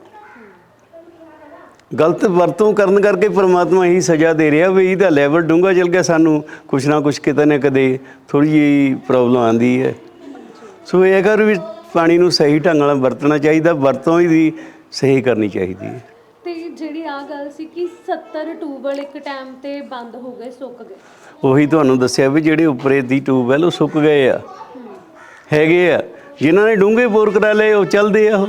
ਗਲਤ ਵਰਤੋਂ ਕਰਨ ਕਰਕੇ ਪਰਮਾਤਮਾ ਹੀ ਸਜ਼ਾ ਦੇ ਰਿਹਾ ਵੀ ਇਹਦਾ ਲੈਵਲ ਡੂੰਘਾ ਚਲ ਗਿਆ, ਸਾਨੂੰ ਕੁਛ ਨਾ ਕੁਛ ਕਿਤੇ ਨਾ ਕਦੇ ਥੋੜੀ ਜਿਹੀ ਪ੍ਰੋਬਲਮ ਆਂਦੀ ਹੈ ਸੋ ਇਹ ਕਰ ਵੀ ਪਾਣੀ ਨੂੰ ਸਹੀ ਢੰਗ ਨਾਲ ਵਰਤਣਾ ਚਾਹੀਦਾ ਵਰਤੋਂ ਇਹਦੀ ਸਹੀ ਕਰਨੀ ਚਾਹੀਦੀ ਹੈ। ਤੇ ਜਿਹੜੀ ਆ ਗੱਲ ਸੀ ਕਿ 70 ਟੂਬਲ ਇੱਕ ਟਾਈਮ ਤੇ ਬੰਦ ਹੋ ਗਏ ਸੁੱਕ ਗਏ। ਉਹੀ ਤੁਹਾਨੂੰ ਦੱਸਿਆ ਵੀ ਜਿਹੜੇ ਉੱਪਰੇ ਦੀ ਟਿਊਬਵੈਲ ਉਹ ਸੁੱਕ ਗਏ ਆ। ਹੈਗੇ ਆ। ਜਿਨ੍ਹਾਂ ਨੇ ਡੂੰਘੇ ਬੋਰ ਕਰਾ ਲਏ ਉਹ ਚੱਲਦੇ ਆ ਉਹ।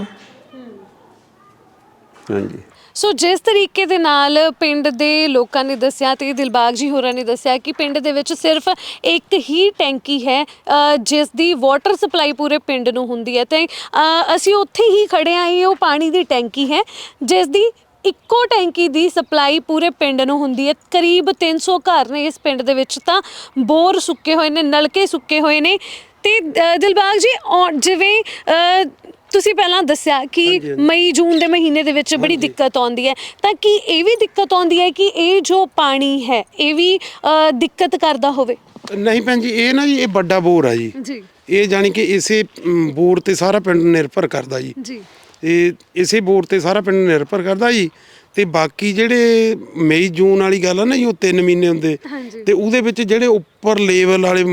ਹਾਂਜੀ। ਸੋ ਜਿਸ ਤਰੀਕੇ ਦੇ ਨਾਲ ਪਿੰਡ ਦੇ ਲੋਕਾਂ ਨੇ ਦੱਸਿਆ ਤੇ ਦਿਲਬਾਗ ਜੀ ਹੋਰਾਂ ਨੇ ਦੱਸਿਆ ਕਿ ਪਿੰਡ ਦੇ ਵਿੱਚ ਸਿਰਫ ਇੱਕ ਹੀ ਟੈਂਕੀ ਹੈ ਅ, ਜਿਸ ਦੀ ਵਾਟਰ ਸਪਲਾਈ ਪੂਰੇ ਪਿੰਡ ਨੂੰ ਹੁੰਦੀ ਹੈ ਤੇ ਅ, ਅਸੀਂ ਉੱਥੇ ਹੀ ਖੜੇ ਹਾਂ ਇਹ ਉਹ ਪਾਣੀ ਦੀ ਟੈਂਕੀ ਹੈ ਜਿਸ ਦੀ ਇੱਕੋ ਟੈਂਕੀ ਦੀ ਸਪਲਾਈ ਪੂਰੇ ਪਿੰਡ ਨੂੰ ਹੁੰਦੀ ਹੈ। ਕਰੀਬ 300 ਘਰ ਨੇ ਇਸ ਪਿੰਡ ਦੇ ਵਿੱਚ ਤਾਂ ਬੋਰ ਸੁੱਕੇ ਹੋਏ ਨੇ ਨਲਕੇ ਸੁੱਕੇ ਹੋਏ ਨੇ ਤੇ ਅ, ਦਿਲਬਾਗ ਜੀ ਔ- ਜਿਵੇਂ ਅ, ਤੁਸੀਂ ਪਹਿਲਾਂ ਦੱਸਿਆ ਕਿ ਮਈ ਜੂਨ ਦੇ ਮਹੀਨੇ ਦੇ ਵਿੱਚ ਬੜੀ ਦਿੱਕਤ ਆਉਂਦੀ ਹੈ। ਤਾਂ ਕੀ ਇਹ ਵੀ ਦਿੱਕਤ ਆਉਂਦੀ ਹੈ ਕਿ ਇਹ ਜੋ ਪਾਣੀ ਹੈ ਇਹ ਵੀ ਅ, ਦਿੱਕਤ ਕਰਦਾ ਹੋਵੇ? ਨਹੀਂ ਭੈਣ ਜੀ ਇਹ ਨਾ ਜੀ ਇਹ ਵੱਡਾ ਬੋਰ ਆ ਜੀ। ਜੀ। ਇਹ ਜਾਣੀ ਕਿ ਇਸੇ ਮ, ਬੋਰ ਤੇ ਸਾਰਾ ਪਿੰਡ ਨਿਰਭਰ ਕਰਦਾ ਜੀ। ਜੀ। ਇਹ ਇਸੇ ਬੋਰ ਤੇ ਸਾਰਾ ਪਿੰਡ ਨਿਰਭਰ ਕਰਦਾ ਜੀ। ਤੇ ਬਾਕੀ ਜਿਹੜੇ ਮਈ ਜੂਨ ਵਾਲੀ ਗੱਲ ਆ ਨਾ ਜੀ ਉਹ 3 ਮਹੀਨੇ ਹੁੰਦੇ। ਹਾਂਜੀ। ਤੇ ਉਹਦੇ ਵਿੱਚ ਜਿਹੜੇ ਉੱਪਰ ਲੈਵਲ ਵਾਲੇ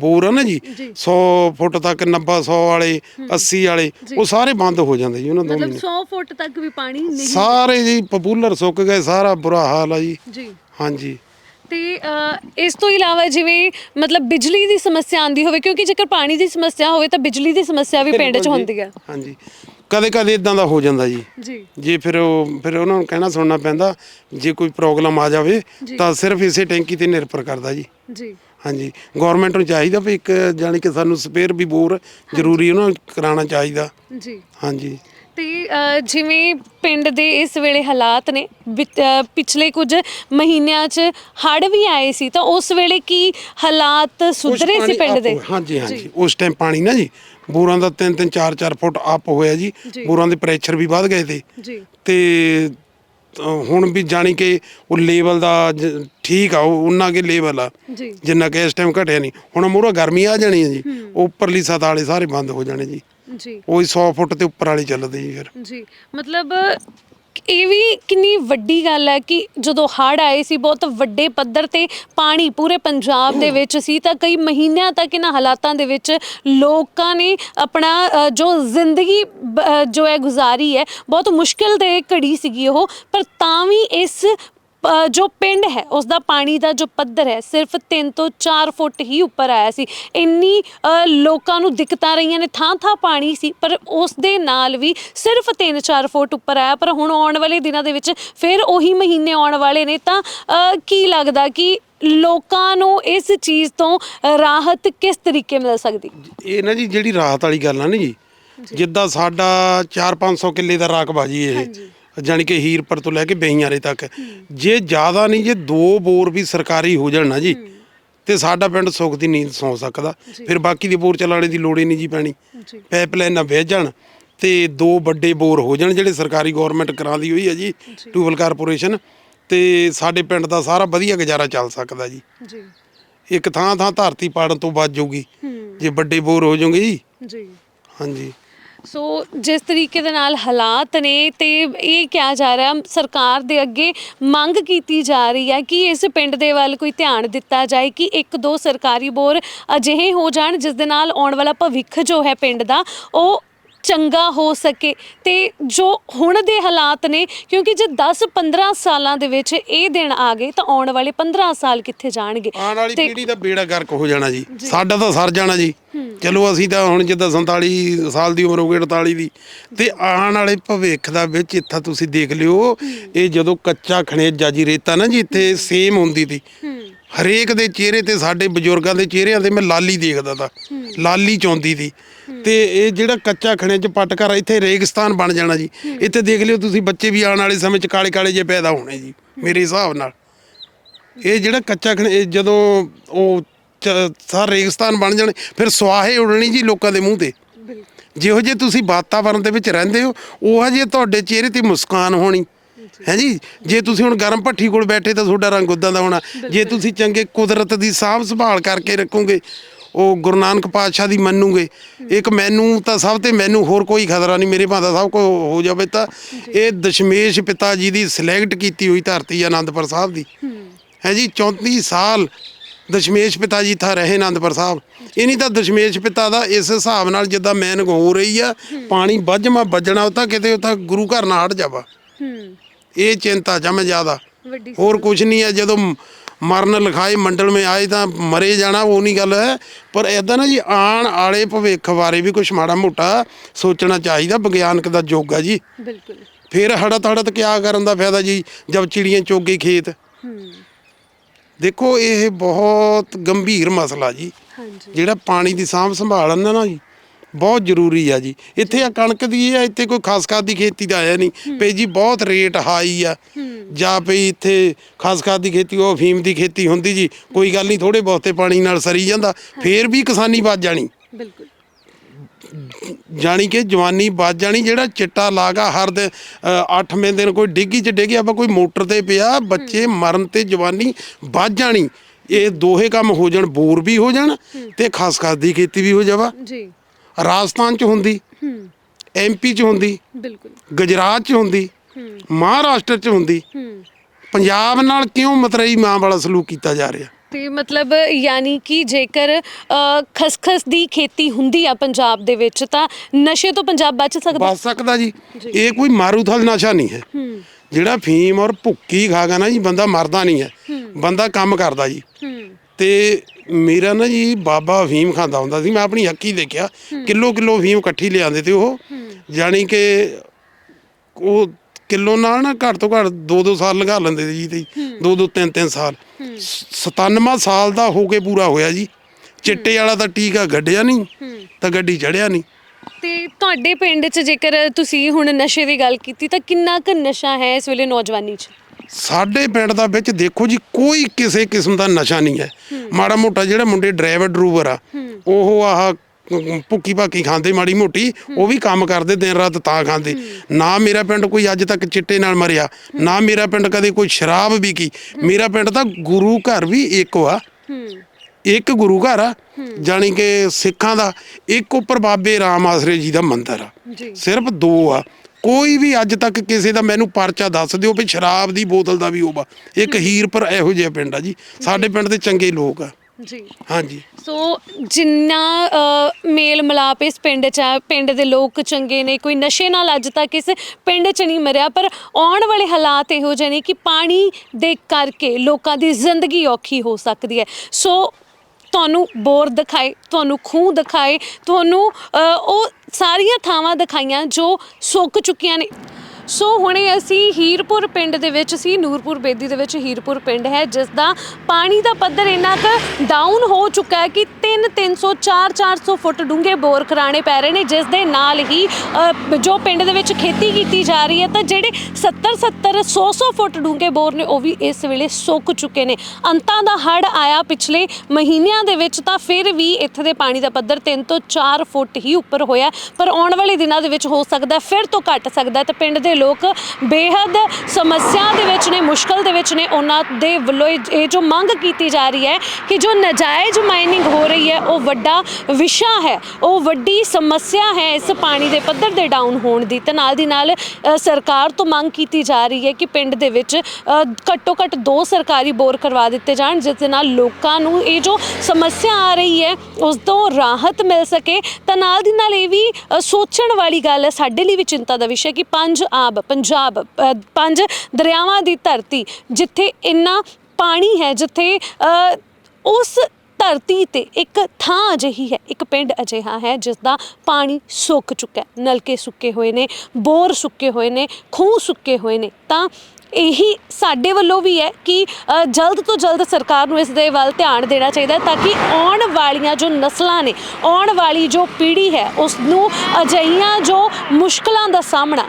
ਬੋਰ ਆ ਨਾ ਜੀ ਜੀ। 100 ਫੁੱਟ ਤੱਕ 90 100 ਵਾਲੇ 80 ਵਾਲੇ ਉਹ ਸਾਰੇ ਬੰਦ ਹੋ ਜਾਂਦੇ ਜੀ ਉਹਨਾਂ ਦੋ ਮਤਲਬ ਮਹੀਨੇ 100 ਫੁੱਟ ਤੱਕ ਵੀ ਪਾਣੀ ਨਹੀਂ ਸਾਰੇ ਜੀ ਪਪੂਲਰ ਸੁੱਕ ਗਏ ਸਾਰਾ ਬੁਰਾ ਹਾਲ ਆ ਜੀ। ਜੀ। ਹਾਂਜੀ। ਤੇ ਅ, ਇਸ ਤੋਂ ਇਲਾਵਾ ਜਿਵੇਂ ਮਤਲਬ ਬਿਜਲੀ ਦੀ ਸਮੱਸਿਆ ਆਂਦੀ ਹੋਵੇ ਕਿਉਂਕਿ ਜੇਕਰ ਪਾਣੀ ਦੀ ਸਮੱਸਿਆ ਹੋਵੇ ਤਾਂ ਬਿਜਲੀ ਦੀ ਸਮੱਸਿਆ ਵੀ ਪਿੰਡ 'ਚ ਹੁੰਦੀ ਹੈ ਹਾਂਜੀ। ਕਦੇ ਕਦੇ ਇਦਾਂ ਦਾ ਹੋ ਜਾਂਦਾ ਜੀ। ਜੀ। ਜੇ ਫਿਰ ਉਹ ਫਿਰ ਉਹਨਾਂ ਨੂੰ ਕਹਿਣਾ ਸੁਣਨਾ ਪੈਂਦਾ ਜੇ ਕੋਈ ਪ੍ਰੋਬਲਮ ਆ ਜਾਵੇ ਤਾਂ ਸਿਰਫ ਇਸੇ ਟੈਂਕੀ ਤੇ ਨਿਰਭਰ ਕਰਦਾ ਜੀ। ਜੀ। ਹਾਂਜੀ। ਗਵਰਨਮੈਂਟ ਨੂੰ ਚਾਹੀਦਾ ਵੀ ਇੱਕ ਜਾਣੀ ਕਿ ਸਾਨੂੰ ਸਪੇਅਰ ਵੀ ਬੋਰ ਜ਼ਰੂਰੀ ਉਹਨਾਂ ਨੂੰ ਕਰਾਉਣਾ ਚਾਹੀਦਾ। ਜੀ। ਹਾਂਜੀ। ਤੇ ਜਿਵੇਂ ਪਿੰਡ ਦੇ ਇਸ ਵੇਲੇ ਹਾਲਾਤ ਨੇ ਪਿਛਲੇ ਕੁਝ ਮਹੀਨਿਆਂ 'ਚ ਹੜ੍ਹ ਵੀ ਆਏ ਸੀ ਤਾਂ ਉਸ ਵੇਲੇ ਕੀ ਹਾਲਾਤ ਸੁਧਰੇ ਸੀ ਪਿੰਡ ਦੇ। ਹਾਂਜੀ ਹਾਂਜੀ। ਉਸ ਟਾਈਮ ਪਾਣੀ ਨਾ ਜੀ ਬੋਰਾਂ ਦਾ 3 3 4 4 ਫੁੱਟ ਅਪ ਹੋਇਆ ਜੀ। ਜੀ। ਬੋਰਾਂ ਦੇ ਪ੍ਰੈਸ਼ਰ ਵੀ ਵੱਧ ਗਏ ਤੇ। ਜੀ। ਤੇ ਹੁਣ ਵੀ ਜਾਣੀ ਕਿ ਉਹ ਲੈਵਲ ਦਾ ਜ- ਠੀਕ ਆ ਉਹ ਉਹਨਾਂ ਕੇ ਲੈਵਲ ਆ। ਜੀ। ਜਿੰਨਾ ਕਿ ਇਸ ਟਾਈਮ ਘਟਿਆ ਨਹੀਂ। ਹੁਣ ਮੂਹਰੇ ਗਰਮੀ ਆ ਜਾਣੀ ਹੈ ਜੀ। ਉੱਪਰਲੀ ਸਤਹ ਵਾਲੇ ਸਾਰੇ ਬੰਦ ਹੋ ਜਾਣੇ ਜੀ। ਜੀ। ਉਹੀ 100 ਫੁੱਟ ਤੇ ਉੱਪਰ ਵਾਲੀ ਚੱਲਦੇ ਜੀ ਫਿਰ। ਜੀ। ਮਤਲਬ ਇਹ ਵੀ ਕਿੰਨੀ ਵੱਡੀ ਗੱਲ ਹੈ ਕਿ ਜਦੋਂ ਹੜ੍ਹ ਆਏ ਸੀ ਬਹੁਤ ਵੱਡੇ ਪੱਧਰ ਤੇ ਪਾਣੀ ਪੂਰੇ ਪੰਜਾਬ ਦੇ ਵਿੱਚ ਸੀ ਤਾਂ ਕਈ ਮਹੀਨਿਆਂ ਤੱਕ ਇਹਨਾਂ ਹਾਲਾਤਾਂ ਦੇ ਵਿੱਚ ਲੋਕਾਂ ਨੇ ਆਪਣਾ ਅ, ਜੋ ਜ਼ਿੰਦਗੀ ਬ- ਅ, ਜੋ ਹੈ ਗੁਜ਼ਾਰੀ ਹੈ ਬਹੁਤ ਮੁਸ਼ਕਿਲ ਦੇ ਘੜੀ ਸੀਗੀ ਉਹ ਪਰ ਤਾਂ ਵੀ ਇਸ ਅ, ਜੋ ਪਿੰਡ ਹੈ ਉਸ ਦਾ ਪਾਣੀ ਦਾ ਜੋ ਪੱਧਰ ਹੈ ਸਿਰਫ 3 ਤੋਂ 4 ਫੁੱਟ ਹੀ ਉੱਪਰ ਆਇਆ ਸੀ। ਇੰਨੀ ਅ, ਲੋਕਾਂ ਨੂੰ ਦਿੱਕਤਾਂ ਰਹੀਆਂ ਨੇ ਥਾਂ ਥਾਂ ਪਾਣੀ ਸੀ ਪਰ ਉਸ ਦੇ ਨਾਲ ਵੀ ਸਿਰਫ 3-4 ਫੁੱਟ ਉੱਪਰ ਆਇਆ। ਪਰ ਹੁਣ ਆਉਣ ਵਾਲੇ ਦਿਨਾਂ ਦੇ ਵਿੱਚ ਫਿਰ ਉਹੀ ਮਹੀਨੇ ਆਉਣ ਵਾਲੇ ਨੇ ਤਾਂ ਅ, ਕੀ ਲੱਗਦਾ ਕਿ ਲੋਕਾਂ ਨੂੰ ਇਸ ਚੀਜ਼ ਤੋਂ ਰਾਹਤ ਕਿਸ ਤਰੀਕੇ ਮਿਲ ਸਕਦੀ? ਇਹ ਨਾ ਜੀ ਜਿਹੜੀ ਰਾਹਤ ਵਾਲੀ ਗੱਲ ਆ ਨਾ ਜੀ ਜਿੱਦਾਂ ਸਾਡਾ 4-500 ਕਿੱਲੇ ਦਾ ਰਕਬਾ ਜੀ ਇਹ ਜਾਣੀ ਕਿ ਹੀਰਪੁਰ ਤੋਂ ਲੈ ਕੇ ਬਹੀਆਰੇ ਤੱਕ। ਜੇ ਜ਼ਿਆਦਾ ਨਹੀਂ ਜੇ ਦੋ ਬੋਰ ਵੀ ਸਰਕਾਰੀ ਹੋ ਜਾਣ ਨਾ ਜੀ ਤੇ ਸਾਡਾ ਪਿੰਡ ਸੁੱਖ ਦੀ ਨੀਂਦ ਸੌ ਸਕਦਾ। ਫਿਰ ਬਾਕੀ ਦੇ ਬੋਰ ਚਲਾਉਣੇ ਦੀ ਲੋੜ ਹੀ ਨਹੀਂ ਜੀ ਪੈਣੀ। ਪਾਈਪਲਾਈਨ ਨਾ ਵੇਚ ਜਾਣ ਤੇ ਦੋ ਵੱਡੇ ਬੋਰ ਹੋ ਜਾਣ ਜਿਹੜੇ ਸਰਕਾਰੀ ਗਵਰਨਮੈਂਟ ਕਰਾਉਂਦੀ ਹੋਈ ਹੈ ਜੀ ਟਿਊਬਲ ਕਾਰਪੋਰੇਸ਼ਨ ਤੇ ਸਾਡੇ ਪਿੰਡ ਦਾ ਸਾਰਾ ਵਧੀਆ ਗੁਜ਼ਾਰਾ ਚੱਲ ਸਕਦਾ ਜੀ। ਜੀ। ਇੱਕ ਥਾਂ ਥਾਂ ਧਰਤੀ ਪਾੜਨ ਤੋਂ ਬਚ ਜਾਊਗੀ ਜੇ ਵੱਡੇ ਬੋਰ ਹੋ ਜਾਓਗੇ ਜੀ। ਜੀ। ਹਾਂਜੀ। ਸੋ ਜਿਸ ਤਰੀਕੇ ਦੇ ਨਾਲ ਹਾਲਾਤ ਨੇ ਤੇ ਇਹ ਕਿਹਾ ਜਾ ਰਿਹਾ, ਸਰਕਾਰ ਦੇ ਅੱਗੇ ਮੰਗ ਕੀਤੀ ਜਾ ਰਹੀ ਹੈ ਕਿ ਇਸ ਪਿੰਡ ਦੇ ਵੱਲ ਕੋਈ ਧਿਆਨ ਦਿੱਤਾ ਜਾਏ ਕਿ ਇੱਕ ਦੋ ਸਰਕਾਰੀ ਬੋਰ ਅਜਿਹੇ ਹੋ ਜਾਣ ਜਿਸ ਦੇ ਨਾਲ ਆਉਣ ਵਾਲਾ ਭਵਿੱਖ ਜੋ ਹੈ ਪਿੰਡ ਦਾ, ਉਹ ਚੰਗਾ ਹੋ ਸਕੇ। ਤੇ ਜੋ ਹੁਣ ਦੇ ਹਾਲਾਤ ਨੇ ਕਿਉਂਕਿ ਜੇ 10-15 ਸਾਲਾਂ ਦੇ ਵਿੱਚ ਇਹ ਦਿਨ ਆ ਗਏ ਤਾਂ ਆਉਣ ਵਾਲੇ 15 ਸਾਲ ਕਿੱਥੇ ਜਾਣਗੇ? ਆਉਣ ਵਾਲੀ ਤੇ- ਪੀੜ੍ਹੀ ਦਾ ਬੇੜਾ ਗਰਕ ਹੋ ਜਾਣਾ ਜੀ। ਸਾਡਾ ਤਾਂ ਸਰ ਜਾਣਾ ਜੀ। ਚਲੋ ਅਸੀਂ ਤਾਂ ਹੁਣ ਜਿੱਦਾਂ 47 ਸਾਲ ਦੀ ਉਮਰ ਹੋ ਗਈ 48 ਦੀ। ਤੇ ਆਉਣ ਵਾਲੇ ਭਵਿੱਖ ਦਾ ਵਿੱਚ ਇੱਥਾ ਤੁਸੀਂ ਦੇਖ ਲਿਓ ਇਹ ਜਦੋਂ ਕੱਚਾ ਖਣੇਜਾ ਜੀ ਰੇਤਾ ਨਾ ਜੀ ਇੱਥੇ ਸੇਮ ਹੁੰਦੀ ਸੀ ਹੂੰ। ਹਰੇਕ ਦੇ ਚਿਹਰੇ ਤੇ ਸਾਡੇ ਬਜ਼ੁਰਗਾਂ ਦੇ ਚਿਹਰਿਆਂ ਤੇ ਮੈਂ ਲਾਲੀ ਦੇਖਦਾ ਤਾ। ਲਾਲੀ ਚੌਂਦੀ ਸੀ ਤੇ ਇਹ ਜਿਹੜਾ ਕੱਚਾ ਖਣਿਜ ਪੱਟ ਕਰ ਇੱਥੇ ਰੇਗਿਸਤਾਨ ਬਣ ਜਾਣਾ ਜੀ। ਇੱਥੇ ਦੇਖ ਲਿਓ ਤੁਸੀਂ ਬੱਚੇ ਵੀ ਆਉਣ ਵਾਲੇ ਸਮੇਂ ਚ ਕਾਲੇ ਕਾਲੇ ਜੇ ਪੈਦਾ ਹੋਣੇ ਜੀ ਮੇਰੇ ਹਿਸਾਬ ਨਾਲ। ਇਹ ਜਿਹੜਾ ਕੱਚਾ ਖਣ ਜਦੋਂ ਉਹ ਚ- ਸਾਰਾ ਰੇਗਿਸਤਾਨ ਬਣ ਜਾਣੇ ਫਿਰ ਸਵਾਹੇ ਉਡਣੀ ਜੀ ਲੋਕਾਂ ਦੇ ਮੂੰਹ ਤੇ। ਜਿਹੋ ਜੇ ਤੁਸੀਂ ਵਾਤਾਵਰਣ ਦੇ ਵਿੱਚ ਰਹਿੰਦੇ ਹੋ ਉਹ ਜੇ ਤੁਹਾਡੇ ਚਿਹਰੇ ਤੇ ਮੁਸਕਾਨ ਹੋਣੀ। ਹੈ ਜੀ? ਜੇ ਤੁਸੀਂ ਹੁਣ ਗਰਮ ਭੱਠੀ ਕੋਲ ਬੈਠੇ ਤਾਂ ਤੁਹਾਡਾ ਰੰਗ ਉਦਾਂ ਦਾ ਹੋਣਾ। ਜੇ ਤੁਸੀਂ ਚੰਗੇ ਕੁਦਰਤ ਦੀ ਸਾਂਭ ਸੰਭਾਲ ਕਰਕੇ ਰੱਖੋਗੇ ਉਹ ਗੁਰੂ ਨਾਨਕ ਪਾਤਸ਼ਾਹ ਦੀ ਮੰਨੂਗੇ। ਇੱਕ ਮੈਨੂੰ ਤਾਂ ਸਭ ਤੇ ਮੈਨੂੰ ਹੋਰ ਕੋਈ ਖਤਰਾ ਨਹੀਂ ਮੇਰੇ ਭਾਂਦਾ ਸਭ ਕੋ ਹੋ ਜਾਵੇ ਤਾਂ। ਇਹ ਦਸ਼ਮੇਸ਼ ਪਿਤਾ ਜੀ ਦੀ ਸਿਲੈਕਟ ਕੀਤੀ ਹੋਈ ਧਰਤੀ ਆਨੰਦਪੁਰ ਸਾਹਿਬ ਦੀ। ਹੈ। ਜੀ 34 ਸਾਲ ਦਸ਼ਮੇਸ਼ ਪਿਤਾ ਜੀ ਥਾ ਰਹੇ ਆਨੰਦਪੁਰ ਸਾਹਿਬ। ਇਹ ਨਹੀਂ ਤਾਂ ਦਸ਼ਮੇਸ਼ ਪਿਤਾ ਦਾ ਇਸ ਹਿਸਾਬ ਨਾਲ ਜਿੱਦਾਂ ਮੈਨਗ ਹੋ ਰਹੀ ਆ ਪਾਣੀ ਵੱਜਮਾ ਵੱਜਣਾ ਉਹ ਤਾਂ ਕਿਤੇ ਉਹ ਤਾਂ ਗੁਰੂ ਘਰ ਨਾ ਹਟ ਜਾਵਾ। ਇਹ ਚਿੰਤਾ ਜਮ ਜ਼ਿਆਦਾ। ਹੋਰ ਕੁਝ ਨਹੀਂ ਹੈ ਜਦੋਂ ਮਰਨ ਲਿਖਾਏ ਮੰਡਲ ਮੇ ਆਏ ਤਾਂ ਮਰੇ ਜਾਣਾ ਉਹ ਨਹੀਂ ਗੱਲ ਹੈ। ਪਰ ਇਦਾਂ ਨਾ ਜੀ ਆਣ ਆਲੇ ਭਵਿੱਖ ਬਾਰੇ ਵੀ ਕੁਝ ਮਾੜਾ ਮੋਟਾ ਸੋਚਣਾ ਚਾਹੀਦਾ ਵਿਗਿਆਨਕ ਦਾ ਯੁੱਗ ਆ ਜੀ। ਬਿਲਕੁਲ। ਫਿਰ ਹੜਤ ਹੜਤ ਕਿਆ ਕਰਨ ਦਾ ਫਾਇਦਾ ਜੀ ਜਦ ਚਿੜੀਆਂ ਚੋਗੇ ਖੇਤ। ਹੂੰ। ਦੇਖੋ ਇਹ ਬਹੁਤ ਗੰਭੀਰ ਮਸਲਾ ਜੀ। ਜਿਹੜਾ ਪਾਣੀ ਦੀ ਸਾਂਭ ਸੰਭਾਲ ਨਾ ਜੀ ਬਹੁਤ ਜ਼ਰੂਰੀ ਆ ਜੀ। ਇੱਥੇ ਆ ਕਣਕ ਦੀ ਇਹ ਆ ਇੱਥੇ ਕੋਈ ਖਾਸ ਖਾਸ ਦੀ ਖੇਤੀ ਦਾ ਆਇਆ ਨਹੀਂ। ਪਈ ਜੀ ਬਹੁਤ ਰੇਟ ਹਾਈ ਆ। ਜਾਂ ਪਈ ਇੱਥੇ ਖਾਸ ਖਾਸ ਦੀ ਖੇਤੀ ਉਹ ਅਫੀਮ ਦੀ ਖੇਤੀ ਹੁੰਦੀ ਜੀ ਕੋਈ ਗੱਲ ਨਹੀਂ ਥੋੜੇ ਬਹੁਤੇ ਪਾਣੀ ਨਾਲ ਸਰੀ ਜਾਂਦਾ ਫੇਰ ਵੀ ਕਿਸਾਨੀ ਵੱਜ ਜਾਣੀ। ਬਿਲਕੁਲ। ਜਾਣੀ ਕਿ ਜਵਾਨੀ ਵੱਜ ਜਾਣੀ ਜਿਹੜਾ ਚਿੱਟਾ ਲਾਗਾ ਹਰ ਦੇ 8ਵੇਂ ਦਿਨ ਕੋਈ ਡਿੱਗੀ ਚ ਡਿੱਗਿਆ ਆਪਾਂ ਕੋਈ ਮੋਟਰ ਤੇ ਪਿਆ ਬੱਚੇ ਮਰਨ ਤੇ ਜਵਾਨੀ ਵੱਜ ਜਾਣੀ। ਇਹ ਦੋਹੇ ਕੰਮ ਹੋ ਜਾਣ ਬੋਰ ਵੀ ਹੋ ਜਾਣ ਤੇ ਖਾਸ ਖਾਸ ਦੀ ਖੇਤੀ ਵੀ ਹੋ ਜਾਵਾ। ਜੀ। ਰਾਜਸਥਾਨ ਚ ਹੁੰਦੀ ਹੂੰ। ਐਮਪੀ ਚ ਹੁੰਦੀ ਬਿਲਕੁਲ। ਗੁਜਰਾਤ ਚ ਹੁੰਦੀ ਹੂੰ। ਮਹਾਰਾਸ਼ਟਰ ਚ ਹੁੰਦੀ। ਹੂੰ। ਪੰਜਾਬ ਨਾਲ ਕਿਉਂ ਮਤਰਈ ਮਾਂ ਵਾਲਾ ਸਲੂਕ ਕੀਤਾ ਜਾ ਰਿਹਾ? ਤੇ ਮਤਲਬ ਯਾਨੀ ਕਿ ਜੇਕਰ ਖਸਖਸ ਦੀ ਖੇਤੀ ਹੁੰਦੀ ਆ ਪੰਜਾਬ ਦੇ ਵਿੱਚ ਤਾਂ ਨਸ਼ੇ ਤੋਂ ਪੰਜਾਬ ਬਚ ਸਕਦਾ? ਬਚ ਸਕਦਾ ਜੀ। ਇਹ ਕੋਈ ਮਾਰੂਥਲ ਨਸ਼ਾ ਨਹੀਂ ਹੈ। ਜਿਹੜਾ ਫੀਮ ਔਰ ਭੁੱਕੀ ਖਾਗਾ ਨਾ ਜੀ ਬੰਦਾ ਮਰਦਾ ਨਹੀਂ ਹੈ। ਬੰਦਾ ਕੰਮ ਕਰਦਾ ਜੀ। ਤੇ ਮੇਰਾ ਨਾ ਜੀ ਬਾਬਾ ਅਫੀਮ ਖਾਂਦਾ ਹੁੰਦਾ ਸੀ ਮੈਂ ਆਪਣੀ ਅੱਖੀ ਦੇਖਿਆ ਕਿਲੋ ਕਿਲੋ ਅਫੀਮ ਇਕੱਠੀ ਲਿਆਂਦੇ ਤੇ ਉਹ ਜਾਣੀ ਕਿ ਉਹ ਕਿਲੋ ਨਾਲ ਨਾ ਘੱਟ ਤੋਂ ਘੱਟ 2-2 ਸਾਲ ਲਗਾ ਲੈਂਦੇ ਸੀ ਜੀ ਤੇ 2-2 3-3 ਸਾਲ। 97 ਸਾਲ ਦਾ ਹੋ ਕੇ ਪੂਰਾ ਹੋਇਆ ਜੀ। ਚਿੱਟੇ ਵਾਲਾ ਤਾਂ ਟੀਕਾ ਗੱਡਿਆ ਨਹੀਂ ਤਾਂ ਗੱਡੀ ਚੜਿਆ ਨਹੀਂ। ਤੇ ਤੁਹਾਡੇ ਪਿੰਡ 'ਚ ਜੇਕਰ ਤੁਸੀਂ ਹੁਣ ਨਸ਼ੇ ਦੀ ਗੱਲ ਕੀਤੀ ਤਾਂ ਕਿੰਨਾ ਕੁ ਨਸ਼ਾ ਹੈ ਇਸ ਵੇਲੇ ਨੌਜਵਾਨੀ 'ਚ? ਸਾਡੇ ਪਿੰਡ ਦਾ ਵਿੱਚ ਦੇਖੋ ਜੀ ਕੋਈ ਕਿਸੇ ਕਿਸਮ ਦਾ ਨਸ਼ਾ ਨਹੀਂ ਹੈ। ਮਾੜਾ ਮੋਟਾ ਜਿਹੜਾ ਮੁੰਡੇ ਡਰਾਈਵਰ ਡਰੂਵਰ ਆ ਉਹ ਆਹ ਭੁੱਕੀ ਭਾਕੀ ਖਾਂਦੇ ਮਾੜੀ ਮੋਟੀ ਉਹ ਵੀ ਕੰਮ ਕਰਦੇ ਦਿਨ ਰਾਤ ਤਾਂ ਖਾਂਦੇ। ਨਾ ਮੇਰਾ ਪਿੰਡ ਕੋਈ ਅੱਜ ਤੱਕ ਚਿੱਟੇ ਨਾਲ ਮਰਿਆ ਨਾ ਮੇਰਾ ਪਿੰਡ ਕਦੇ ਕੋਈ ਸ਼ਰਾਬ ਵੀ ਕੀ। ਮੇਰਾ ਪਿੰਡ ਤਾਂ ਗੁਰੂ ਘਰ ਵੀ ਇੱਕ ਆ ਇੱਕ ਗੁਰੂ ਘਰ ਆ ਜਾਣੀ ਕਿ ਸਿੱਖਾਂ ਦਾ ਇੱਕ ਉੱਪਰ ਬਾਬੇ ਰਾਮ ਆਸਰੇ ਜੀ ਦਾ ਮੰਦਿਰ ਆ। ਸਿਰਫ ਦੋ ਆ। ਕੋਈ ਵੀ ਅੱਜ ਤੱਕ ਕਿਸੇ ਦਾ ਮੈਨੂੰ ਪਰਚਾ ਦੱਸ ਦਿਓ ਵੀ ਸ਼ਰਾਬ ਦੀ ਬੋਤਲ ਦਾ ਵੀ ਉਹ ਵਾ। ਇੱਕ ਹੀਰਪੁਰ ਇਹੋ ਜਿਹਾ ਪਿੰਡ ਆ ਜੀ। ਸਾਡੇ ਪਿੰਡ ਦੇ ਚੰਗੇ ਲੋਕ ਆ। ਜੀ। ਹਾਂਜੀ। ਸੋ ਜਿੰਨਾ ਮੇਲ ਮਿਲਾਪ ਇਸ ਪਿੰਡ 'ਚ ਹੈ ਪਿੰਡ ਦੇ ਲੋਕ ਚੰਗੇ ਨੇ ਕੋਈ ਨਸ਼ੇ ਨਾਲ ਅੱਜ ਤੱਕ ਇਸ ਪਿੰਡ 'ਚ ਨਹੀਂ ਮਰਿਆ ਪਰ ਆਉਣ ਵਾਲੇ ਹਾਲਾਤ ਇਹੋ ਜਿਹੇ ਨੇ ਕਿ ਪਾਣੀ ਦੇ ਕਰਕੇ ਲੋਕਾਂ ਦੀ ਜ਼ਿੰਦਗੀ ਔਖੀ ਹੋ ਸਕਦੀ ਹੈ। ਸੋ ਤੁਹਾਨੂੰ ਬੋਰ ਦਿਖਾਏ, ਤੁਹਾਨੂੰ ਖੂਹ ਦਿਖਾਏ, ਤੁਹਾਨੂੰ ਉਹ ਸਾਰੀਆਂ ਥਾਵਾਂ ਦਿਖਾਈਆਂ ਜੋ ਸੁੱਕ ਚੁੱਕੀਆਂ ਨੇ। ਸੋ ਹੁਣੇ ਅਸੀਂ ਹੀਰਪੁਰ ਪਿੰਡ ਦੇ ਵਿੱਚ ਸੀ ਨੂਰਪੁਰ ਬੇਦੀ ਦੇ ਵਿੱਚ ਹੀਰਪੁਰ ਪਿੰਡ ਹੈ ਜਿਸ ਦਾ ਪਾਣੀ ਦਾ ਪੱਧਰ ਇੰਨਾ ਕੁ ਡਾਊਨ ਹੋ ਚੁੱਕਾ ਹੈ ਕਿ 3 300 4 400 ਫੁੱਟ ਡੂੰਘੇ ਬੋਰ ਕਰਾਣੇ ਪੈ ਰਹੇ ਨੇ ਜਿਸ ਦੇ ਨਾਲ ਹੀ ਅ, ਜੋ ਪਿੰਡ ਦੇ ਵਿੱਚ ਖੇਤੀ ਕੀਤੀ ਜਾ ਰਹੀ ਹੈ ਤਾਂ ਜਿਹੜੇ 70 70 100 100 ਫੁੱਟ ਡੂੰਘੇ ਬੋਰ ਨੇ ਉਹ ਵੀ ਇਸ ਵੇਲੇ ਸੁੱਕ ਚੁੱਕੇ ਨੇ। ਅੰਤਾਂ ਦਾ ਹੜ ਆਇਆ ਪਿਛਲੇ ਮਹੀਨਿਆਂ ਦੇ ਵਿੱਚ ਤਾਂ ਫਿਰ ਵੀ ਇੱਥੇ ਦੇ ਪਾਣੀ ਦਾ ਪੱਧਰ 3 ਤੋਂ 4 ਫੁੱਟ ਹੀ ਉੱਪਰ ਹੋਇਆ ਪਰ ਆਉਣ ਵਾਲੇ ਦਿਨਾਂ ਦੇ ਵਿੱਚ ਹੋ ਸਕਦਾ ਹੈ ਫਿਰ ਤੋਂ ਘਟ ਸਕਦਾ ਹੈ ਤੇ ਪਿੰਡ ਦੇ ਲੋਕ ਬੇਹੱਦ ਸਮੱਸਿਆ ਦੇ ਵਿੱਚ ਨੇ, ਮੁਸ਼ਕਲ ਦੇ ਵਿੱਚ ਨੇ, ਉਹਨਾਂ ਦੇ ਵੱਲੋਂ ਇਹ ਜੋ ਮੰਗ ਕੀਤੀ ਜਾ ਰਹੀ ਹੈ ਕਿ ਜੋ ਨਜਾਇਜ਼ ਮਾਈਨਿੰਗ ਹੋ ਰਹੀ ਹੈ, ਉਹ ਵੱਡਾ ਵਿਸ਼ਾ ਹੈ, ਉਹ ਵੱਡੀ ਸਮੱਸਿਆ ਹੈ ਇਸ ਪਾਣੀ ਦੇ ਪੱਧਰ ਦੇ ਡਾਊਨ ਹੋਣ ਦੀ ਤੇ ਨਾਲ ਦੀ ਨਾਲ ਸਰਕਾਰ ਤੋਂ ਮੰਗ ਕੀਤੀ ਜਾ ਰਹੀ ਹੈ ਕਿ ਪਿੰਡ ਦੇ ਵਿੱਚ ਘੱਟੋ ਘੱਟ ਦੋ ਸਰਕਾਰੀ ਬੋਰ ਕਰਵਾ ਦਿੱਤੇ ਜਾਣ, ਜਿਸ ਦੇ ਨਾਲ ਲੋਕਾਂ ਨੂੰ ਇਹ ਜੋ ਸਮੱਸਿਆ ਆ ਰਹੀ ਹੈ, ਉਸ ਤੋਂ ਰਾਹਤ ਮਿਲ ਸਕੇ। ਤਾਂ ਨਾਲ ਦੀ ਨਾਲ ਇਹ ਵੀ ਸੋਚਣ ਵਾਲੀ ਗੱਲ ਹੈ, ਸਾਡੇ ਲਈ ਵੀ ਚਿੰਤਾ ਦਾ ਵਿਸ਼ਾ ਕਿ ਪੰਜ ਆਬ ਪੰਜਾਬ ਅ, ਪੰਜ ਦਰਿਆਵਾਂ ਦੀ ਧਰਤੀ ਜਿੱਥੇ ਇੰਨਾ ਪਾਣੀ ਹੈ ਜਿੱਥੇ ਅ, ਉਸ ਧਰਤੀ ਤੇ ਇੱਕ ਥਾਂ ਅਜਿਹੀ ਹੈ ਇੱਕ ਪਿੰਡ ਅਜਿਹਾ ਹੈ ਜਿਸ ਦਾ ਪਾਣੀ ਸੁੱਕ ਚੁੱਕਾ ਹੈ। ਨਲਕੇ ਸੁੱਕੇ ਹੋਏ ਨੇ ਬੋਰ ਸੁੱਕੇ ਹੋਏ ਨੇ ਖੂਹ ਸੁੱਕੇ ਹੋਏ ਨੇ। ਤਾਂ ਇਹੀ ਸਾਡੇ ਵੱਲੋਂ ਵੀ ਹੈ ਕਿ ਅ, ਜਲਦ ਤੋਂ ਜਲਦ ਸਰਕਾਰ ਨੂੰ ਇਸ ਦੇ ਵੱਲ ਧਿਆਨ ਦੇਣਾ ਚਾਹੀਦਾ ਹੈ ਤਾਂ ਕਿ ਆਉਣ ਵਾਲੀਆਂ ਜੋ ਨਸਲਾਂ ਨੇ ਆਉਣ ਵਾਲੀ ਜੋ ਪੀੜ੍ਹੀ ਹੈ ਉਸ ਨੂੰ ਅਜਿਹੀਆਂ ਜੋ ਮੁਸ਼ਕਲਾਂ ਦਾ ਸਾਹਮਣਾ